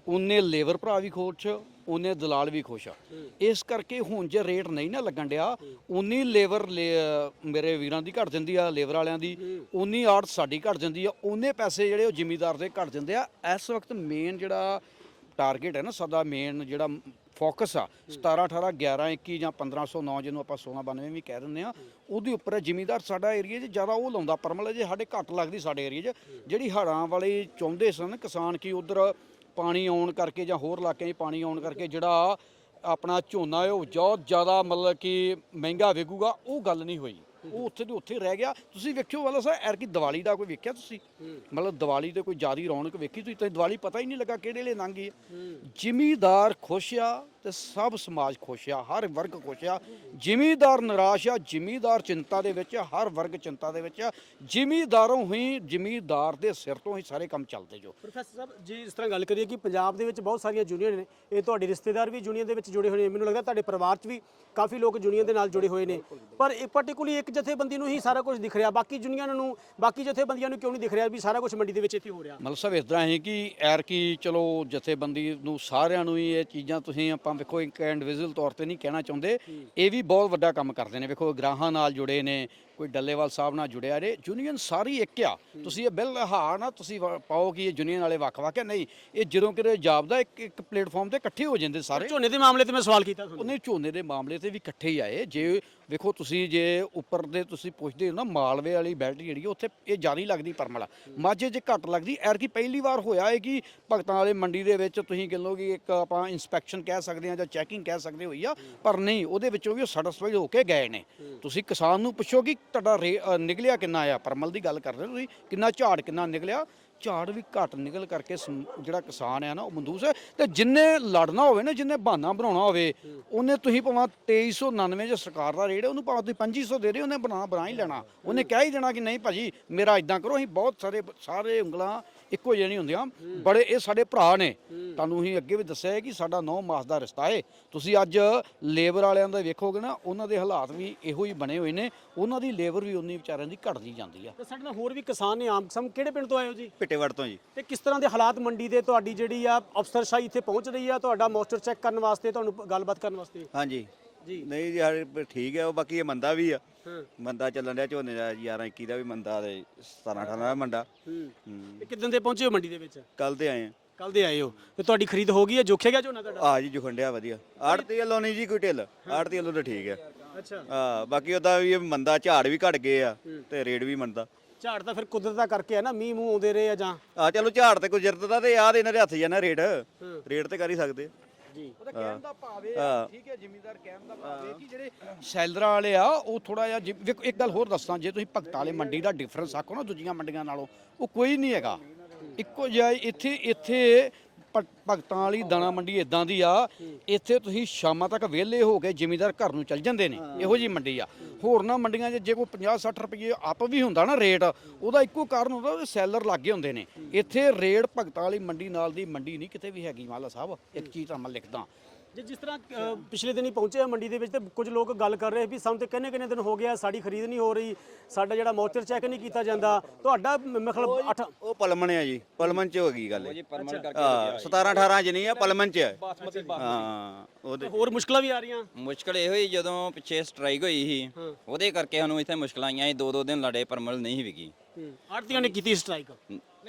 ਉਨੇ ਲੇਬਰ ਭਰਾ ਵੀ ਖੁਸ਼ ਉਨੇ ਦਲਾਲ ਵੀ ਖੁਸ਼ ਆ। ਇਸ ਕਰਕੇ ਹੁਣ ਜੇ ਰੇਟ ਨਹੀਂ ਨਾ ਲੱਗਣ ਡਿਆ ਉਨੀ ਲੇਬਰ ਮੇਰੇ ਵੀਰਾਂ ਦੀ ਘਟ ਜਾਂਦੀ ਆ, ਲੇਬਰ ਵਾਲਿਆਂ ਦੀ ਉਨੀ ਆੜਤ ਸਾਡੀ ਘਟ ਜਾਂਦੀ ਆ ਉਨੇ ਪੈਸੇ ਜਿਹੜੇ ਉਹ ਜ਼ਿਮੀਦਾਰ ਦੇ ਘਟ ਜਾਂਦੇ ਆ। ਇਸ ਵਕਤ ਮੇਨ ਜਿਹੜਾ ਟਾਰਗੇਟ ਹੈ ਨਾ ਸਾਡਾ ਮੇਨ ਜਿਹੜਾ ਫੋਕਸ ਆ। 17 18 11 21 ਜਾਂ 1509 ਜਿਹਨੂੰ ਆਪਾਂ 1692 ਵੀ ਕਹਿ ਦਿੰਦੇ ਆ, ਉਹਦੇ ਉੱਪਰ ਜ਼ਿਮੀਦਾਰ ਸਾਡਾ ਏਰੀਆ 'ਚ ਜ਼ਿਆਦਾ ਉਹ ਲਾਉਂਦਾ। ਪਰਮਲ ਜੇ ਸਾਡੇ ਘੱਟ ਲੱਗਦੀ ਸਾਡੇ ਏਰੀਆ 'ਚ। ਜਿਹੜੀ ਹੜਾਂ ਵਾਲੇ ਚਾਹੁੰਦੇ ਸਨ ਕਿਸਾਨ ਕੀ ਉਧਰ ਪਾਣੀ ਆਉਣ ਕਰਕੇ ਜਾਂ ਹੋਰ ਇਲਾਕਿਆਂ 'ਚ ਪਾਣੀ ਆਉਣ ਕਰਕੇ ਜਿਹੜਾ ਆਪਣਾ ਝੋਨਾ ਹੈ ਉਹ ਬਹੁਤ ਜ਼ਿਆਦਾ ਮਤਲਬ ਕਿ ਮਹਿੰਗਾ ਵਿਕੂਗਾ, ਉਹ ਗੱਲ ਨਹੀਂ ਹੋਈ। ਉਹ ਉੱਥੇ ਦੇ ਉੱਥੇ ਰਹਿ ਗਿਆ। ਤੁਸੀਂ ਵੇਖਿਓ ਵਾਲਾ ਸਾਹਿਬ ਐਰ ਕੀ ਦੀਵਾਲੀ ਦਾ ਕੋਈ ਵੇਖਿਆ ਤੁਸੀਂ? ਮਤਲਬ ਦੀਵਾਲੀ ਤੇ ਕੋਈ ਜ਼ਿਆਦੀ ਰੌਣਕ ਵੇਖੀ ਤੁਸੀਂ? ਤਾਂ ਦੀਵਾਲੀ ਪਤਾ ਹੀ ਨਹੀਂ ਲੱਗਾ ਕਿਹੜੇ ਵੇਲੇ ਲੰਘ ਗਈ ਜ਼ਿਮੀਦਾਰ ਖੁਸ਼ ਆ ਤੇ ਸਭ ਸਮਾਜ ਖੁਸ਼ ਆ ਹਰ ਵਰਗ ਖੁਸ਼ ਆ। ਜ਼ਿਮੀਦਾਰ ਨਿਰਾਸ਼ ਆ ਜ਼ਿਮੀਦਾਰ ਚਿੰਤਾ ਦੇ ਵਿੱਚ ਆ, ਹਰ ਵਰਗ ਚਿੰਤਾ ਦੇ ਵਿੱਚ ਆ। ਜ਼ਿਮੀਦਾਰੋਂ ਹੀ ਜ਼ਿਮੀਦਾਰ ਦੇ ਸਿਰ ਤੋਂ ਹੀ ਸਾਰੇ ਕੰਮ ਚੱਲਦੇ ਜੋ। ਪ੍ਰੋਫੈਸਰ ਸਾਹਿਬ ਜੀ ਇਸ ਤਰ੍ਹਾਂ ਗੱਲ ਕਰੀਏ ਕਿ ਪੰਜਾਬ ਦੇ ਵਿੱਚ ਬਹੁਤ ਸਾਰੀਆਂ ਯੂਨੀਅਨ ਨੇ ਇਹ ਤੁਹਾਡੇ ਰਿਸ਼ਤੇਦਾਰ ਵੀ ਯੂਨੀਅਨ ਦੇ ਵਿੱਚ ਜੁੜੇ ਹੋਏ ਨੇ। ਮੈਨੂੰ ਲੱਗਦਾ ਤੁਹਾਡੇ ਪਰਿਵਾਰ 'ਚ ਵੀ ਕਾਫੀ ਲੋਕ ਯੂਨੀਅਨ ਦੇ ਨਾਲ ਜੁੜੇ ਹੋਏ ਨੇ। ਪਰ ਇਹ ਪਾਰਟਿਕੂਲਰਲੀ ਇੱਕ ਜਥੇਬੰਦੀ ਨੂੰ ਹੀ ਸਾਰਾ ਕੁਝ ਦਿਖ ਰਿਹਾ ਬਾਕੀ ਯੂਨੀਅਨ ਨੂੰ ਬਾਕੀ ਜਥੇਬੰਦੀਆਂ ਨੂੰ ਕਿਉਂ ਨਹੀਂ ਦਿਖ ਰਿਹਾ ਵੀ ਸਾਰਾ ਕੁਝ ਮੰਡੀ ਦੇ ਵਿੱਚ ਇੱਥੇ ਹੋ ਰਿਹਾ? ਮਤਲਬ ਸਾਹਿਬ ਇਸ ਤਰ੍ਹਾਂ ਹੈ ਕਿ ਐਰ ਕੀ ਚਲੋ ਜਥੇਬੰਦੀ ਨੂੰ ਸਾਰਿਆਂ ਨੂੰ ਹੀ ਇਹ ਚੀਜ਼ਾਂ ਤੁਸੀਂ ਆਪਾਂ ਵੇਖੋ ਇੱਕ ਇੰਡੀਵਿਜੂਅਲ ਤੌਰ ਤੇ ਨਹੀਂ ਕਹਿਣਾ ਚਾਹੁੰਦੇ। ਇਹ ਵੀ ਬਹੁਤ ਵੱਡਾ ਕੰਮ ਕਰਦੇ ਨੇ। ਵੇਖੋ ਗ੍ਰਾਹਾਂ ਨਾਲ ਜੁੜੇ ਨੇ ਕੋਈ ਡੱਲੇਵਾਲ ਸਾਹਿਬ ਨਾਲ ਜੁੜਿਆ ਨੇ ਯੂਨੀਅਨ ਸਾਰੀ ਇੱਕ ਆ। ਤੁਸੀਂ ਇਹ ਬਿੱਲ ਹਾਂ ਨਾ ਤੁਸੀਂ ਵ- ਪਾਓ ਕਿ ਇਹ ਯੂਨੀਅਨ ਵਾਲੇ ਵੱਖ-ਵੱਖ ਆ ਨਹੀਂ ਇਹ ਜਦੋਂ ਕਿਤੇ ਜਾਪਦਾ ਇੱਕ ਇੱਕ ਪਲੇਟਫਾਰਮ ਤੇ ਇਕੱਠੇ ਹੋ ਜਾਂਦੇ ਸਾਰੇ। ਝੋਨੇ ਦੇ ਮਾਮਲੇ ਤੇ ਮੈਂ ਸਵਾਲ ਕੀਤਾ ਤੁਹਾਨੂੰ। ਉਹਨੇ ਝੋਨੇ ਦੇ ਮਾਮਲੇ ਤੇ ਵੀ ਇਕੱਠੇ ਹੀ ਆਏ। ਜੇ ਵੇਖੋ ਤੁਸੀਂ ਜੇ ਉੱਪਰ ਦੇ ਤੁਸੀਂ ਪੁੱਛਦੇ ਹੋ ਨਾ ਮਾਲਵੇ ਵਾਲੀ ਬੈਲਟ ਜਿਹੜੀ ਆ, ਉੱਥੇ ਇਹ ਹੀ ਲੱਗਦੀ ਪਰਮਲ। ਮਾਝੇ 'ਚ ਘੱਟ ਲੱਗਦੀ ਐਰ ਕੀ ਪਹਿਲੀ ਵਾਰ ਹੋਇਆ ਹੈ ਕਿ ਭਗਤਾਂ ਵਾਲੇ ਮੰਡੀ ਦੇ ਵਿੱਚ ਤੁਸੀਂ ਕਹਿ ਲਓ ਕਿ ਇੱਕ ਆਪਾਂ ਇਨਸਪੈਕਸ਼ਨ ਕਹਿ ਸਕਦੇ ਆ ਜਾਂ ਚੈਕਿੰਗ ਕਹਿ ਸਕਦੇ ਹੋਈ ਆ ਪਰ ਨਹੀਂ ਉਹਦੇ ਵਿੱਚੋਂ ਵੀ ਉਹ ਸੈਟੀਸਫਾਈਡ ਹੋ ਕੇ ਗਏ ਨੇ। ਤੁਸੀਂ ਕਿਸਾਨ ਨੂੰ ਪੁੱਛੋ ਕਿ ਤੁਹਾਡਾ ਰੇ- ਅ, ਨਿਕਲਿਆ ਕਿੰਨਾ ਆ? ਪਰਮਲ ਦੀ ਗੱਲ ਕਰ ਰਹੇ ਹੋ ਤੁਸੀਂ। ਕਿੰਨਾ ਝਾੜ ਕਿੰਨਾ ਨਿਕਲਿਆ? ਝਾੜ ਵੀ ਘੱਟ ਨਿਕਲ ਕਰਕੇ ਸਮ- ਜਿਹੜਾ ਕਿਸਾਨ ਆ ਨਾ ਉਹ ਮੰਦੂਸ ਹੈ। ਤੇ ਜਿੰਨੇ ਲੜਨਾ ਹੋਵੇ ਨਾ ਜਿੰਨੇ ਬਹਾਨਾ ਬਣਾਉਣਾ ਹੋਵੇ ਉਹਨੇ ਤੁਸੀਂ ਭਾਵੇਂ 2399 ਜੋ ਸਰਕਾਰ ਦਾ ਰੇਟ ਹੈ ਉਹਨੂੰ ਭਾਵੇਂ ਤੁਸੀਂ 2500 ਦੇ ਰਹੇ ਉਹਨੇ ਬਣਾ ਬਣਾ ਹੀ ਲੈਣਾ। ਉਹਨੇ ਕਹਿ ਹੀ ਦੇਣਾ ਕਿ ਨਹੀਂ ਭਾਜੀ ਮੇਰਾ ਇਦਾਂ ਕਰੋ ਅਸੀਂ ਬਹੁਤ ਸਾਰੇ ਸਾਰੇ ਉਂਗਲਾਂ ਇੱਕੋ ਜਿਹੀਆਂ ਨਹੀਂ ਹੁੰਦੀਆਂ। ਬੜੇ ਇਹ ਸਾਡੇ ਭਰਾ ਨੇ। ਤੁਹਾਨੂੰ ਅਸੀਂ ਅੱਗੇ ਵੀ ਦੱਸਿਆ ਹੈ ਕਿ ਸਾਡਾ 9 ਮਾਸ ਦਾ ਰਿਸ਼ਤਾ ਹੈ। ਤੁਸੀਂ ਅੱਜ ਲੇਬਰ ਵਾਲਿਆਂ ਦਾ ਵੇਖੋਗੇ ਨਾ ਉਹਨਾਂ ਦੇ ਹਾਲਾਤ ਵੀ ਇਹੋ ਹੀ ਬਣੇ ਹੋਏ ਨੇ। ਉਹਨਾਂ ਦੀ ਲੇਬਰ ਵੀ ਉਨੀ ਵਿਚਾਰਿਆਂ ਦੀ ਘਟਦੀ ਜਾਂਦੀ ਆ। ਤੇ ਸਾਡੇ ਨਾਲ ਹੋਰ ਵੀ ਕਿਸਾਨ ਨੇ ਆਮ ਕਿਸਮ। ਕਿਹੜੇ ਪਿੰਡ ਤੋਂ ਆਏ ਹੋ ਜੀ? ਪਿੱਟੇਵੜ ਤੋਂ ਜੀ। ਤੇ ਕਿਸ ਤਰ੍ਹਾਂ ਦੇ ਹਾਲਾਤ ਮੰਡੀ ਦੇ ਤੁਹਾਡੀ ਜਿਹੜੀ ਆ ਅਫਸਰਸ਼ਾਹੀ ਇੱਥੇ ਪਹੁੰਚ ਰਹੀ ਆ? ਤੁਹਾਡਾ ਮੋਸਟਰ ਚੈੱਕ ਕਰਨ ਵਾਸਤੇ ਤੁਹਾਨੂੰ ਗੱਲਬਾਤ ਕਰਨ ਵਾਸਤੇ। ਹਾਂਜੀ। ਜੀ। ਨਹੀਂ ਜੀ ਸਾਡੇ ਪ- ਠੀਕ ਹੈ ਉਹ ਬਾਕੀ ਇਹ ਮੰਦਾ ਵੀ ਆ। ਹਾਂ ਮੰਦਾ ਚੱਲਣ ਰਿਹਾ ਝੋਨੇ ਦਾ 11 21 ਦਾ ਵੀ ਮੰਦਾ ਤੇ 17 18 ਦਾ ਮੰਦਾ ਹੂੰ। ਹੂੰ। ਤੇ ਕਿਦਾਂ ਦੇ ਪਹੁੰਚੇ ਹੋ ਮੰਡੀ ਦੇ ਵਿੱਚ? ਕੱਲ ਤੇ ਆਏ ਆ। ਕੱਲ ਦੇ ਆਏ ਹੋ। ਤੇ ਤੁਹਾਡੀ ਖਰੀਦ ਹੋ ਗਈ ਹੈ? ਜੋਖਿਆ ਗਿਆ ਝੋਨਾ ਤੁਹਾਡਾ? ਆ ਜੀ ਜੁਖੰਡਿਆ ਵਧੀਆ। ਆੜਤੀ ਵੱਲੋਂ ਨਹੀਂ ਜੀ ਕੋਈ ਢਿੱਲ। ਆੜਤੀ ਵੱਲੋਂ ਤਾਂ ਠੀਕ ਹੈ। ਅੱਛਾ। ਹਾਂ ਬਾਕੀ ਉਹਦਾ ਵੀ ਇਹ ਮੰਦਾ ਝਾੜ ਵੀ ਘਟ ਗਏ ਆ ਤੇ ਰੇਟ ਵੀ ਮੰਦਾ। ਝਾੜ ਤਾਂ ਫਿਰ ਕੁਦਰਤ ਦਾ ਕਰਕੇ ਆ ਨਾ ਮੀਂਹ ਮੂੰਹ ਆਉਂਦੇ ਰਹੇ ਆ ਜਾਂ? ਆ ਚਲੋ ਝਾੜ ਤੇ ਗੁਜਰਤ ਦਾ ਤੇ ਯਾਦ ਇਹਨਾਂ ਦੇ ਹੱਥ ਆ ਨਾ ਰੇਟ। ਰੇਟ ਤੇ ਕਰ ਹੀ ਸਕਦੇ ਆ। ਜੀ। ਉਹਦਾ ਕਹਿਣ ਦਾ ਭਾਵ ਇਹ ਹਾਂ। ਆ ਠੀਕ ਹੈ ਜ਼ਿਮੀਂਦਾਰ ਕਹਿਣ ਦਾ ਭਾਵ ਇਹ ਕਿ ਜਿਹੜੇ ਸੈਲਰਾਂ ਵਾਲੇ ਆ ਉਹ ਥੋੜਾ ਜਿਹਾ ਜਿ- ਵੇਖੋ ਇੱਕ ਗੱਲ ਹੋਰ ਦੱਸਾਂ ਜੇ ਤੁਸੀਂ ਭਗਤਾਂ ਵਾਲੇ ਮੰਡੀ ਦਾ ਡਿਫਰੈਂਸ ਆਖੋ ਨਾ ਦੂਜੀਆਂ ਮੰਡੀਆਂ ਨਾਲੋਂ ਉਹ ਕੋਈ ਨਹੀਂ ਹੈਗਾ। ਇੱਕੋ ਜਿਹਾ ਹੀ ਇੱਥੇ ਇੱਥੇ ਭਗਤਾਂ ਵਾਲੀ ਦਾਣਾ ਮੰਡੀ ਇਦਾਂ ਦੀ ਆ ਇੱਥੇ ਤੁਸੀਂ ਸ਼ਾਮਾਂ ਤੱਕ ਵਿਹਲੇ ਹੋ ਕੇ ਜ਼ਿਮੀਂਦਾਰ ਘਰ ਨੂੰ ਚੱਲ ਜਾਂਦੇ ਨੇ ਇਹੋ ਜੀ ਮੰਡੀ ਆ। ਹੋਰਨਾਂ ਮੰਡੀਆਂ 'ਚ ਜੇ ਕੋਈ 50 60 ਰੁਪਏ ਆਪ ਵੀ ਹੁੰਦਾ ਨਾ ਰੇਟ ਉਹਦਾ ਇੱਕੋ ਕਾਰਨ ਹੁੰਦਾ ਉਹ ਸੈਲਰ ਲੱਗੇ ਹੁੰਦੇ ਨੇ। ਇੱਥੇ ਰੇਟ ਭਗਤਾਂ ਵਾਲੀ ਮੰਡੀ ਨਾਲ ਦੀ ਮੰਡੀ ਨਹੀਂ ਕਿਤੇ ਵੀ ਹੈਗੀ ਮਾਲਾ ਸਾਹਿਬ ਇੱਕ ਚੀਜ਼ ਤਾਂ ਮੈਂ ਲਿਖਦਾ। ਜੇ ਜਿਸ ਤਰ੍ਹਾਂ ਅ, ਪਿਛਲੇ ਦਿਨ ਹੀ ਪਹੁੰਚੇ ਆ ਮੰਡੀ ਦੇ ਵਿੱਚ ਤੇ ਕੁਝ ਲੋਕ ਗੱਲ ਕਰ ਰਹੇ ਵੀ ਸਾਨੂੰ ਤੇ ਕਿੰਨੇ ਕਿੰਨੇ ਦਿਨ ਹੋ ਗਿਆ ਸਾਡੀ ਖਰੀਦ ਨਹੀਂ ਹੋ ਰਹੀ ਸਾਡਾ ਜਿਹੜਾ ਮੌਚਰ ਚੈੱਕ ਨਹੀਂ ਕੀਤਾ ਜਾਂਦਾ। ਤੁਹਾਡਾ ਮ- ਮਤਲਬ ਅੱਠ ਉਹ ਪਲਮਣ ਆ ਜੀ ਪਲਮਣ 'ਚ ਹੋ ਗਈ ਗੱਲ ਜੀ ਕਰਕੇ 17 18 'ਚ ਨਹੀਂ ਆ ਪਲਮਣ 'ਚ। ਹੈ ਹਾਂ ਉਹਦੇ ਹੋਰ ਮੁਸ਼ਕਲਾਂ ਵੀ ਆ ਰਹੀਆਂ? ਮੁਸ਼ਕਲ ਇਹੋ ਹੀ ਜਦੋਂ ਪਿੱਛੇ ਸਟ੍ਰਾਈਕ ਹੋਈ ਸੀ ਉਹਦੇ ਕਰਕੇ ਸਾਨੂੰ ਇੱਥੇ ਮੁਸ਼ਕਲਾਂ ਆਈਆਂ ਸੀ ਦੋ ਦੋ ਦਿਨ ਲੜੇ ਪਰਮਲ ਨਹੀਂ ਵਿਕੀ। ਆੜਤੀਆਂ ਨੇ ਕੀਤੀ ਸਟ੍ਰਾਈਕ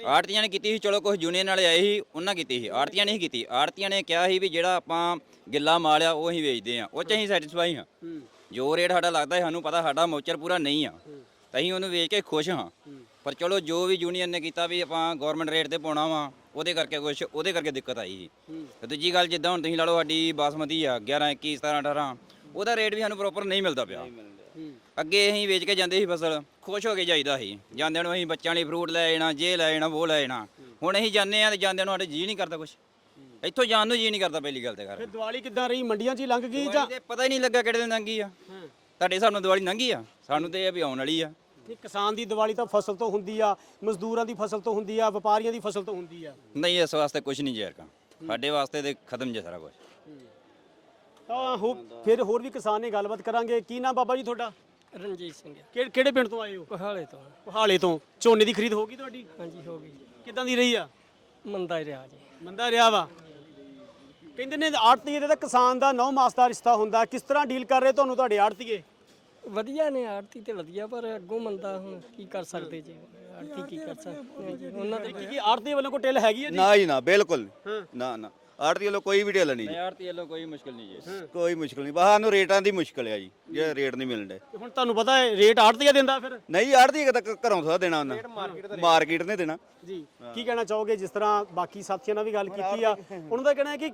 ਆੜਤੀਆਂ ਨੇ ਕੀਤੀ ਸੀ ਚਲੋ ਕੁਝ ਯੂਨੀਅਨ ਵਾਲੇ ਆਏ ਸੀ ਉਹਨਾਂ ਕੀਤੀ ਸੀ। ਆੜਤੀਆਂ ਨੇ ਹੀ ਕੀਤੀ। ਆੜਤੀਆਂ ਨੇ ਕਿਹਾ ਸੀ ਵੀ ਜਿਹੜਾ ਆਪਾਂ ਗਿੱਲਾ ਮਾਲ ਆ ਉਹ ਅਸੀਂ ਵੇਚਦੇ ਆ ਉਹ ਚ ਅਸੀਂ ਸੈਟੀਸਫਾਈ ਹਾਂ। ਜੋ ਰੇਟ ਸਾਡਾ ਲੱਗਦਾ ਹੈ ਸਾਨੂੰ ਪਤਾ ਸਾਡਾ ਮੌਚਰ ਪੂਰਾ ਨਹੀਂ ਆ। ਅਸੀਂ ਉਹਨੂੰ ਵੇਚ ਕੇ ਖੁਸ਼ ਹਾਂ। ਪਰ ਚਲੋ ਜੋ ਵੀ ਯੂਨੀਅਨ ਨੇ ਕੀਤਾ ਵੀ ਆਪਾਂ ਗਵਰਨਮੈਂਟ ਰੇਟ ਤੇ ਪਾਉਣਾ ਵਾ ਉਹਦੇ ਕਰਕੇ ਕੁਝ ਉਹਦੇ ਕਰਕੇ ਦਿੱਕਤ ਆਈ ਜੀ ਤੇ ਦੂਜੀ ਗੱਲ ਜਿੱਦਾਂ ਹੁਣ ਤੁਸੀਂ ਲਾ ਲਓ ਸਾਡੀ ਬਾਸਮਤੀ ਆ 11 21 17 18 ਉਹਦਾ ਰੇਟ ਵੀ ਸਾਨੂੰ ਪ੍ਰੋਪਰ ਨਹੀਂ ਮਿਲਦਾ ਪਿਆ। ਅੱਗੇ ਅਸੀਂ ਵੇਚ ਕੇ ਜਾਂਦੇ ਸੀ ਫਸਲ ਖੁਸ਼ ਹੋ ਕੇ ਜਾਈਦਾ ਸੀ। ਜਾਂਦਿਆਂ ਨੂੰ ਅਸੀਂ ਬੱਚਿਆਂ ਲਈ ਫਰੂਟ ਲੈ ਜਾਣਾ ਜੇ ਲੈ ਜਾਣਾ ਉਹ ਲੈ ਜਾਣਾ ਹੁਣ ਅਸੀਂ ਜਾਂਦੇ ਆ ਤੇ ਜਾਂਦਿਆਂ ਨੂੰ ਸਾਡੇ ਜੀ ਨਹੀਂ ਕਰਦਾ ਕੁਝ ਇੱਥੋਂ ਜਾਣ ਨੂੰ ਜੀ ਨਹੀਂ ਕਰਦਾ ਪਹਿਲੀ ਗੱਲ ਤੇ ਕਰ ਫਿਰ ਦੀਵਾਲੀ ਕਿੱਦਾਂ ਰਹੀ? ਮੰਡੀਆਂ 'ਚ ਹੀ ਲੰਘ ਗਈ ਜਾਂ? ਤੇ ਪਤਾ ਹੀ ਨਹੀਂ ਲੱਗਾ ਕਿਹੜੇ ਦਿਨ ਲੰਘੀ ਆ। ਤੁਹਾਡੇ ਨਾਲ ਦੀਵਾਲੀ ਲੰਘੀ ਆ? ਸਾਨੂੰ ਤੇ ਇਹ ਆ ਵੀ ਆਉਣ ਵਾਲੀ ਆ। ਨਹੀਂ, ਕਿਸਾਨ ਦੀ ਦੀਵਾਲੀ ਤਾਂ ਫਸਲ ਤੋਂ ਹੁੰਦੀ ਆ ਮਜ਼ਦੂਰਾਂ ਦੀ ਫਸਲ ਤੋਂ ਹੁੰਦੀ ਆ ਵਪਾਰੀਆਂ ਦੀ ਫਸਲ ਤੋਂ ਹੁੰਦੀ ਆ। ਨਹੀਂ ਇਸ ਵਾਸਤੇ ਕੁਝ ਨਹੀਂ ਜੇਰਕਾ ਸਾਡੇ ਵਾਸਤੇ ਤੇ ਖਤਮ ਜੇ ਸਾਰਾ ਕੁਝ ਤਾਂ ਹੋ ਫਿਰ ਹੋਰ ਵੀ ਕਿਸਾਨ ਨੇ ਗੱਲਬਾਤ ਕਰਾਂਗੇ। ਕੀ ਨਾਮ ਬਾਬਾ ਜੀ ਤੁਹਾਡਾ? ਰਣਜੀਤ ਸਿੰਘ ਕਿਹੜੇ ਕਿਹੜੇ ਪਿੰਡ ਤੋਂ ਆਏ ਹੋ? ਪਹਾੜੇ ਤੋਂ। ਪਹਾੜੇ ਤੋਂ। ਝੋਨੇ ਦੀ ਖਰੀਦ ਹੋ ਗਈ ਤੁਹਾਡੀ? ਹਾਂਜੀ ਹੋ ਗਈ। ਕਿੱਦਾਂ ਦੀ ਰਹੀ ਆ? ਮੰਦਾ ਹੀ ਰਿਹਾ ਜੀ। ਮੰਦਾ ਰਿਹਾ ਵਾ। ਕਹਿੰਦੇ ਨੇ ਆੜਤੀਏ ਦਾ ਤਾਂ ਕਿਸਾਨ ਦਾ ਨੌ ਮਾਸ ਦਾ ਰਿਸ਼ਤਾ ਹੁੰਦਾ। ਕਿਸ ਤਰ੍ਹਾਂ ਡੀਲ ਕਰ ਰਹੇ ਤੁਹਾਨੂੰ ਤੁਹਾਡੇ ਆੜਤੀਏ? ਵਧੀਆ ਨੇ ਆੜਤੀ ਤੇ ਵਧੀਆ ਪਰ ਅੱਗੋਂ ਮੰਦਾ ਹੁਣ ਕੀ ਕਰ ਸਕਦੇ ਜੀ? ਆੜਤੀ ਕੀ ਕਰ ਸਕਦੇ ਜੀ? ਉਹਨਾਂ ਦੇ ਕੀ ਕੀ ਆੜਤੀ ਵੱਲੋਂ ਕੋਈ ਟਿਲ ਹੈਗੀ ਹੈ ਜੀ? ਨਾ ਜੀ ਨਾ ਬਿਲਕੁਲ। ਨਾ ਨਾ। ਆੜਤੀ ਵੱਲੋਂ ਕੋਈ ਵੀ ਢਿੱਲ ਨਹੀਂ ਜੀ। ਆੜਤੀ ਵੱਲੋਂ ਕੋਈ ਮੁਸ਼ਕਲ ਨਹੀਂ ਜੀ। ਕੋਈ ਮੁਸ਼ਕਲ ਨਹੀਂ ਬਾਹਰ ਨੂੰ ਰੇਟਾਂ ਦੀ ਮੁਸ਼ਕਲ ਹੈ ਜੀ ਜਿਹੜਾ ਰੇਟ ਨਹੀਂ ਮਿਲਣ ਦੇ ਹੁਣ ਤੁਹਾਨੂੰ ਪਤਾ ਹੈ ਰੇਟ ਆੜਤੀਆ ਦਿੰਦਾ ਫਿਰ? ਨਹੀਂ ਆੜਤੀ ਤੱਕ ਘਰੋਂ ਥੋੜਾ ਦੇਣਾ ਉਹਨਾਂ। ਮਾਰਕੀਟ ਨੇ ਦੇਣਾ। ਜੀ ਕੀ ਕਹਿਣਾ ਚਾਹੋਗੇ ਜਿਸ ਤਰ੍ਹਾਂ ਬਾਕੀ ਸਾਥੀਆਂ ਨਾਲ ਵੀ ਗੱਲ ਕੀਤੀ ਆ? ਉਹਨਾਂ ਦਾ ਕਹਿਣਾ ਹੈ ਕਿ